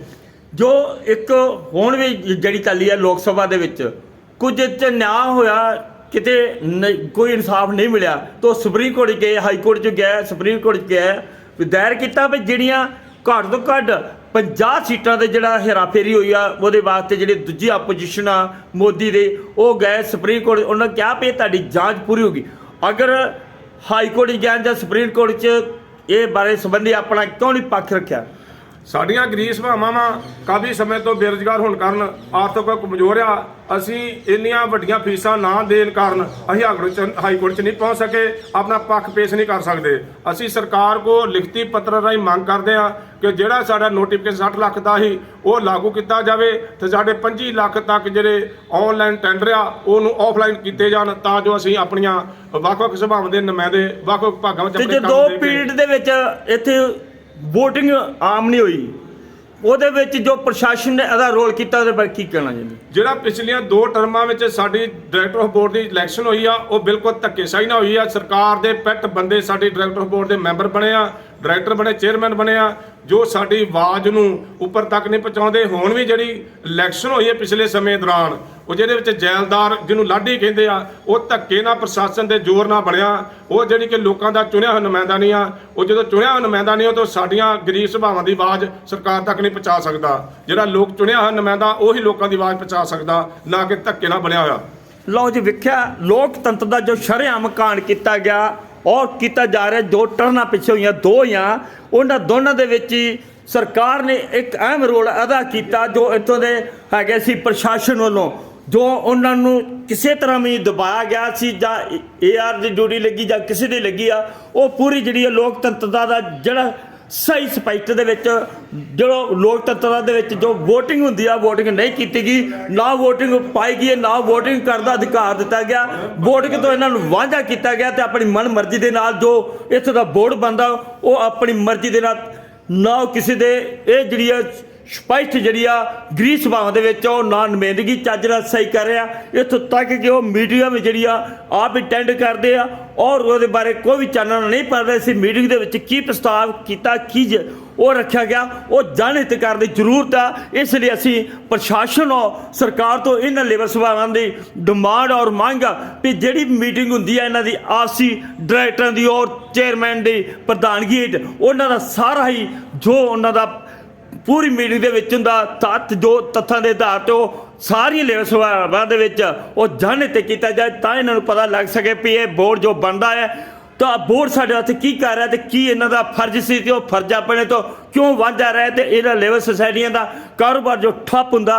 ਜੋ ਇੱਕ ਹੁਣ ਵੀ ਜਿਹੜੀ ਚੱਲੀ ਹੈ ਲੋਕ ਸਭਾ ਦੇ ਵਿੱਚ, ਕੁਝ ਇਹ 'ਚ ਨਿਆਂ ਹੋਇਆ, ਕਿਤੇ ਨਹੀਂ- ਕੋਈ ਇਨਸਾਫ ਨਹੀਂ ਮਿਲਿਆ। ਤਾਂ ਸੁਪਰੀਮ ਕੋਰਟ 'ਚ ਗਏ, ਹਾਈ ਕੋਰਟ 'ਚ ਗਏ, ਸੁਪਰੀਮ ਕੋਰਟ 'ਚ ਗਏ, ਵੀ ਦਾਇਰ ਕੀਤਾ ਵੀ ਜਿਹੜੀਆਂ ਘੱਟ ਤੋਂ ਘੱਟ 50 ਸੀਟਾਂ ਤੇ ਜਿਹੜਾ ਹੇਰਾਫੇਰੀ ਹੋਈ ਆ, ਉਹਦੇ ਵਾਸਤੇ ਜਿਹੜੇ ਦੂਜੀ ਆਪੋਜੀਸ਼ਨ ਆ, ਮੋਦੀ ਦੇ, ਉਹ ਗਏ ਸੁਪਰੀਮ ਕੋਰਟ, ਉਹਨਾਂ ਕਿਹਾ ਵੀ ਤੁਹਾਡੀ ਜਾਂਚ ਪੂਰੀ ਹੋਗੀ ਅਗਰ ਹਾਈ ਕੋਰਟ 'ਚ ਗਏ ਜਾਂ ਸੁਪਰੀਮ ਕੋਰਟ 'ਚ ਇਹ ਬਾਰੇ ਸੰਬੰਧੀ ਆਪਣਾ ਕਿਉਂ ਨਹੀਂ ਪੱਖ ਰੱਖਿਆ? ਸਾਡੀਆਂ ਗਰੀਬ ਸਭਾਵਾਂ ਵਾਂ ਕਾਫੀ ਸਮੇਂ ਤੋਂ ਬੇਰੁਜ਼ਗਾਰ ਹੋਣ ਕਾਰਨ ਆਰਥਿਕ ਕਮਜ਼ੋਰ ਆ। ਅਸੀਂ ਇੰਨੀਆਂ ਵੱਡੀਆਂ ਫੀਸਾਂ ਨਾ ਦੇਣ ਕਾਰਨ ਅਸੀਂ ਹਾਈ ਕੋਰਟ 'ਚ- ਨਹੀਂ ਪਹੁੰਚ ਸਕੇ ਆਪਣਾ ਪੱਖ ਪੇਸ਼ ਨਹੀਂ ਕਰ ਸਕਦੇ। ਅਸੀਂ ਸਰਕਾਰ ਕੋ ਲਿਖਤੀ ਪੱਤਰ ਰਾਹੀਂ ਮੰਗ ਕਰਦੇ ਆ ਕਿ ਜਿਹੜਾ ਸਾਡਾ ਨੋਟੀਫਿਕੇਸ਼ਨ 60 ਲੱਖ ਦਾ ਸੀ ਉਹ ਲਾਗੂ ਕੀਤਾ ਜਾਵੇ ਤੇ ਸਾਡੇ 25 ਲੱਖ ਤੱਕ ਜਿਹੜੇ ਆਨਲਾਈਨ ਟੈਂਡਰ ਆ ਉਹਨੂੰ ਆਫਲਾਈਨ ਕੀਤੇ ਜਾਣ ਤਾਂ ਜੋ ਅਸੀਂ ਆਪਣੀਆਂ ਵੱਖ-ਵੱਖ ਸਭਾਵਾਂ ਦੇ ਨੁਮਾਇੰਦੇ ਵੱਖ-ਵੱਖ ਭਾਗਾਂ ਵਿੱਚ ਤੇ ਆਪਣੇ ਜੇ ਦੋ ਕੰਮ ਦੇ ਪੀਰੀਅਡ ਦੇ ਵਿੱਚ ਇੱਥੇ VOTING ਆਮ ਨਹੀਂ ਹੋਈ। ਉਹਦੇ ਵਿੱਚ ਜੋ ਪ੍ਰਸ਼ਾਸਨ ਨੇ ਇਹਦਾ ਰੋਲ ਕੀਤਾ, ਉਹਦੇ ਬਾਰੇ ਕੀ ਕਹਿਣਾ ਚਾਹੁੰਦੇ ਜਿਹੜਾ ਪਿਛਲੀਆਂ ਦੋ ਟਰਮਾਂ ਵਿੱਚ ਸਾਡੀ ਡਾਇਰੈਕਟਰ ਆਫ ਬੋਰਡ ਦੀ ਇਲੈਕਸ਼ਨ ਹੋਈ ਆ, ਉਹ ਬਿਲਕੁਲ ਧੱਕੇਸ਼ਾਹੀ ਨਾਲ ਹੋਈ ਆ। ਸਰਕਾਰ ਦੇ ਪੈਟ ਬੰਦੇ ਸਾਡੇ ਡਾਇਰੈਕਟਰ ਆਫ ਬੋਰਡ ਦੇ ਮੈਂਬਰ ਬਣੇ ਆ ਡਾਇਰੈਕਟਰ ਬਣੇ ਚੇਅਰਮੈਨ ਬਣੇ ਆ, ਜੋ ਸਾਡੀ ਆਵਾਜ਼ ਨੂੰ ਉੱਪਰ ਤੱਕ ਨਹੀਂ ਪਹੁੰਚਾਉਂਦੇ, ਹੁਣ ਵੀ ਜਿਹੜੀ ਇਲੈਕਸ਼ਨ ਹੋਈ ਹੈ ਪਿਛਲੇ ਸਮੇਂ ਦੌਰਾਨ ਉਹ ਜਿਹਦੇ ਵਿੱਚ ਜੈਲਦਾਰ ਜਿਹਨੂੰ ਲਾਡੀ ਕਹਿੰਦੇ ਆ, ਉਹ ਧੱਕੇ ਨਾਲ ਪ੍ਰਸ਼ਾਸਨ ਦੇ ਜ਼ੋਰ ਨਾਲ ਬਣਿਆ। ਉਹ ਜਿਹੜੀ ਕਿ ਲੋਕਾਂ ਦਾ ਚੁਣਿਆ ਹੋਇਆ ਨੁਮਾਇੰਦਾ ਨਹੀਂ ਆ, ਉਹ ਜਦੋਂ ਚੁਣਿਆ ਹੋਇਆ ਨੁਮਾਇੰਦਾ ਨਹੀਂ ਉਹ ਤਾਂ ਸਾਡੀਆਂ ਗਰੀਬ ਸੁਭਾਵਾਂ ਦੀ ਆਵਾਜ਼ ਸਰਕਾਰ ਤੱਕ ਨਹੀਂ ਪਹੁੰਚਾ ਸਕਦਾ। ਜਿਹੜਾ ਲੋਕ ਚੁਣਿਆ ਹੋਇਆ ਨੁਮਾਇੰਦਾ, ਉਹੀ ਲੋਕਾਂ ਦੀ ਆਵਾਜ਼ ਪਹੁੰਚਾ ਸਕਦਾ, ਨਾ ਕਿ ਧੱਕੇ ਨਾਲ ਬਣਿਆ ਹੋਇਆ। ਲਓ ਜੀ, ਵੇਖਿਆ, ਲੋਕਤੰਤਰ ਦਾ ਜੋ ਸ਼ਰੇਆਮ ਕਾਂਡ ਕੀਤਾ ਗਿਆ, ਔਰ ਕੀਤਾ ਜਾ ਰਿਹਾ ਜੋ ਟਰਨਾਂ ਪਿੱਛੇ ਹੋਈਆਂ, ਦੋ ਹੋਈਆਂ ਉਹਨਾਂ ਦੋਨਾਂ ਦੇ ਵਿੱਚ ਹੀ ਸਰਕਾਰ ਨੇ ਇੱਕ ਅਹਿਮ ਰੋਲ ਅਦਾ ਕੀਤਾ, ਜੋ ਇੱਥੋਂ ਦੇ ਹੈਗੇ ਸੀ ਪ੍ਰਸ਼ਾਸਨ ਵੱਲੋਂ। ਜੋ ਉਹਨਾਂ ਨੂੰ ਕਿਸੇ ਤਰ੍ਹਾਂ ਵੀ ਦਬਾਇਆ ਗਿਆ ਸੀ ਜਾਂ ਏਆਰ ਦੀ ਡਿਊਟੀ ਲੱਗੀ ਜਾਂ ਕਿਸੇ ਦੀ ਲੱਗੀ ਆ ਉਹ ਪੂਰੀ ਜਿਹੜੀ ਹੈ ਲੋਕਤੰਤਰ ਦਾ ਜਿਹੜਾ ਸਹੀ ਸਪਸ਼ਟ ਦੇ ਵਿੱਚ ਜੋ ਲੋਕਤੰਤਰ ਦੇ ਵਿੱਚ ਜੋ VOTING ਹੁੰਦੀ ਆ VOTING ਨਹੀਂ ਕੀਤੀ ਗਈ ਨਾ VOTING ਪਾਈ ਗਈ ਹੈ, ਨਾ VOTING ਕਰਨ ਦਾ ਅਧਿਕਾਰ ਦਿੱਤਾ ਗਿਆ VOTING ਤੋਂ ਇਹਨਾਂ ਨੂੰ ਵਾਂਝਾ ਕੀਤਾ ਗਿਆ ਤੇ ਆਪਣੀ ਮਨ ਮਰਜ਼ੀ ਦੇ ਨਾਲ ਜੋ ਇੱਥੇ ਦਾ ਬੋਰਡ ਬੰਦਾ ਉਹ ਆਪਣੀ ਮਰਜ਼ੀ ਦੇ ਨਾਲ ਨਾ ਉਹ ਕਿਸੇ ਦੇ ਇਹ ਜਿਹੜੀ ਹੈ ਸਪਸ਼ਟ ਜਿਹੜੀ ਆ, ਗ੍ਰੀਸ ਸਭਾਵਾਂ ਦੇ ਵਿੱਚ ਉਹ ਨਾ ਨੁਮਾਇੰਦਗੀ ਚੱਜ ਨਾਲ ਸਹੀ ਕਰ ਰਿਹਾ। ਇੱਥੋਂ ਤੱਕ ਕਿ ਉਹ ਮੀਡੀਆ ਵਿੱਚ ਜਿਹੜੀ ਆ, ਆਪ ਅਟੈਂਡ ਕਰਦੇ ਆ। ਔਰ ਉਹਦੇ ਬਾਰੇ ਕੋਈ ਵੀ ਚਾਨਣ ਨਹੀਂ ਪੜ ਰਿਹਾ ਸੀ। ਮੀਟਿੰਗ ਦੇ ਵਿੱਚ ਕੀ ਪ੍ਰਸਤਾਵ ਕੀਤਾ, ਕੀ ਜ- ਉਹ ਰੱਖਿਆ ਗਿਆ, ਉਹ ਜਾਣਿਤ ਕਰਨ ਦੀ ਜ਼ਰੂਰਤ ਆ। ਇਸ ਲਈ ਅਸੀਂ ਪ੍ਰਸ਼ਾਸਨ ਔਰ ਸਰਕਾਰ ਤੋਂ ਇਹਨਾਂ ਲੇਬਰ ਸਭਾਵਾਂ ਦੀ ਡਿਮਾਂਡ ਔਰ ਮੰਗ ਵੀ ਜਿਹੜੀ ਮੀਟਿੰਗ ਹੁੰਦੀ ਆ, ਇਹਨਾਂ ਦੀ ਆਪਸੀ ਡਾਇਰੈਕਟਰਾਂ ਦੀ ਔਰ ਚੇਅਰਮੈਨ ਦੀ ਪ੍ਰਧਾਨਗੀ ਹੇਠ, ਉਹਨਾਂ ਦਾ ਸਾਰਾ ਹੀ ਜੋ ਉਹਨਾਂ ਦਾ ਪੂਰੀ ਮੀਟਿੰਗ ਦੇ ਵਿੱਚ ਹੁੰਦਾ ਤੱਤ ਜੋ ਤੱਥਾਂ ਦੇ ਆਧਾਰ ਤੇ ਉਹ ਸਾਰੀਆਂ ਲੇਬਰ ਸਭਾਵਾਂ ਦੇ ਵਿੱਚ ਉਹ ਜਾਣਿਤ ਕੀਤਾ ਜਾਏ, ਤਾਂ ਇਹਨਾਂ ਨੂੰ ਪਤਾ ਲੱਗ ਸਕੇ ਵੀ ਇਹ ਬੋਰਡ ਜੋ ਬਣਦਾ ਹੈ, ਤਾਂ ਬੋਰਡ ਸਾਡੇ ਵਾਸਤੇ ਕੀ ਕਰ ਰਿਹਾ ਤੇ ਕੀ ਇਹਨਾਂ ਦਾ ਫਰਜ਼ ਸੀ ਤੇ ਉਹ ਫਰਜ਼ ਆਪਣੇ ਤੋਂ ਕਿਉਂ ਵਾਂਝਾ ਰਿਹਾ ਤੇ ਇਹਨਾਂ ਲੇਬਰ ਸੁਸਾਇਟੀਆਂ ਦਾ ਕਾਰੋਬਾਰ ਜੋ ਠੱਪ ਹੁੰਦਾ,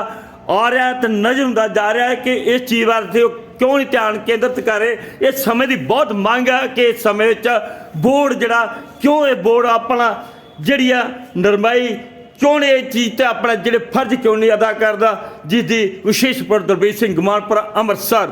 ਆ ਰਿਹਾ ਤੇ ਨਜ਼ਰ ਹੁੰਦਾ ਜਾ ਰਿਹਾ ਹੈ ਕਿ ਇਸ ਚੀਜ਼ ਵੱਲ ਤੇ ਉਹ ਕਿਉਂ ਨਹੀਂ ਧਿਆਨ ਕੇਂਦਰਿਤ ਕਰੇ ਇਹ ਸਮੇਂ ਦੀ ਬਹੁਤ ਮੰਗ ਹੈ ਕਿ ਇਸ ਸਮੇਂ ਵਿੱਚ ਬੋਰਡ ਜਿਹੜਾ, ਕਿਉਂ ਇਹ ਬੋਰਡ ਆਪਣਾ ਜਿਹੜੀ ਆ, ਨਰਮਾਈ ਕਿਉਂ ਨਹੀਂ ਇਹ ਚੀਜ਼ ਤੇ ਆਪਣਾ ਜਿਹੜੇ ਫਰਜ਼ ਕਿਉਂ ਨਹੀਂ ਅਦਾ ਕਰਦਾ? ਜਿਸ ਦੀ ਵਿਸ਼ੇਸ਼ ਪਰ ਦਰਬੀਰ ਸਿੰਘ ਗਮਾਨਪੁਰ ਅੰਮ੍ਰਿਤਸਰ।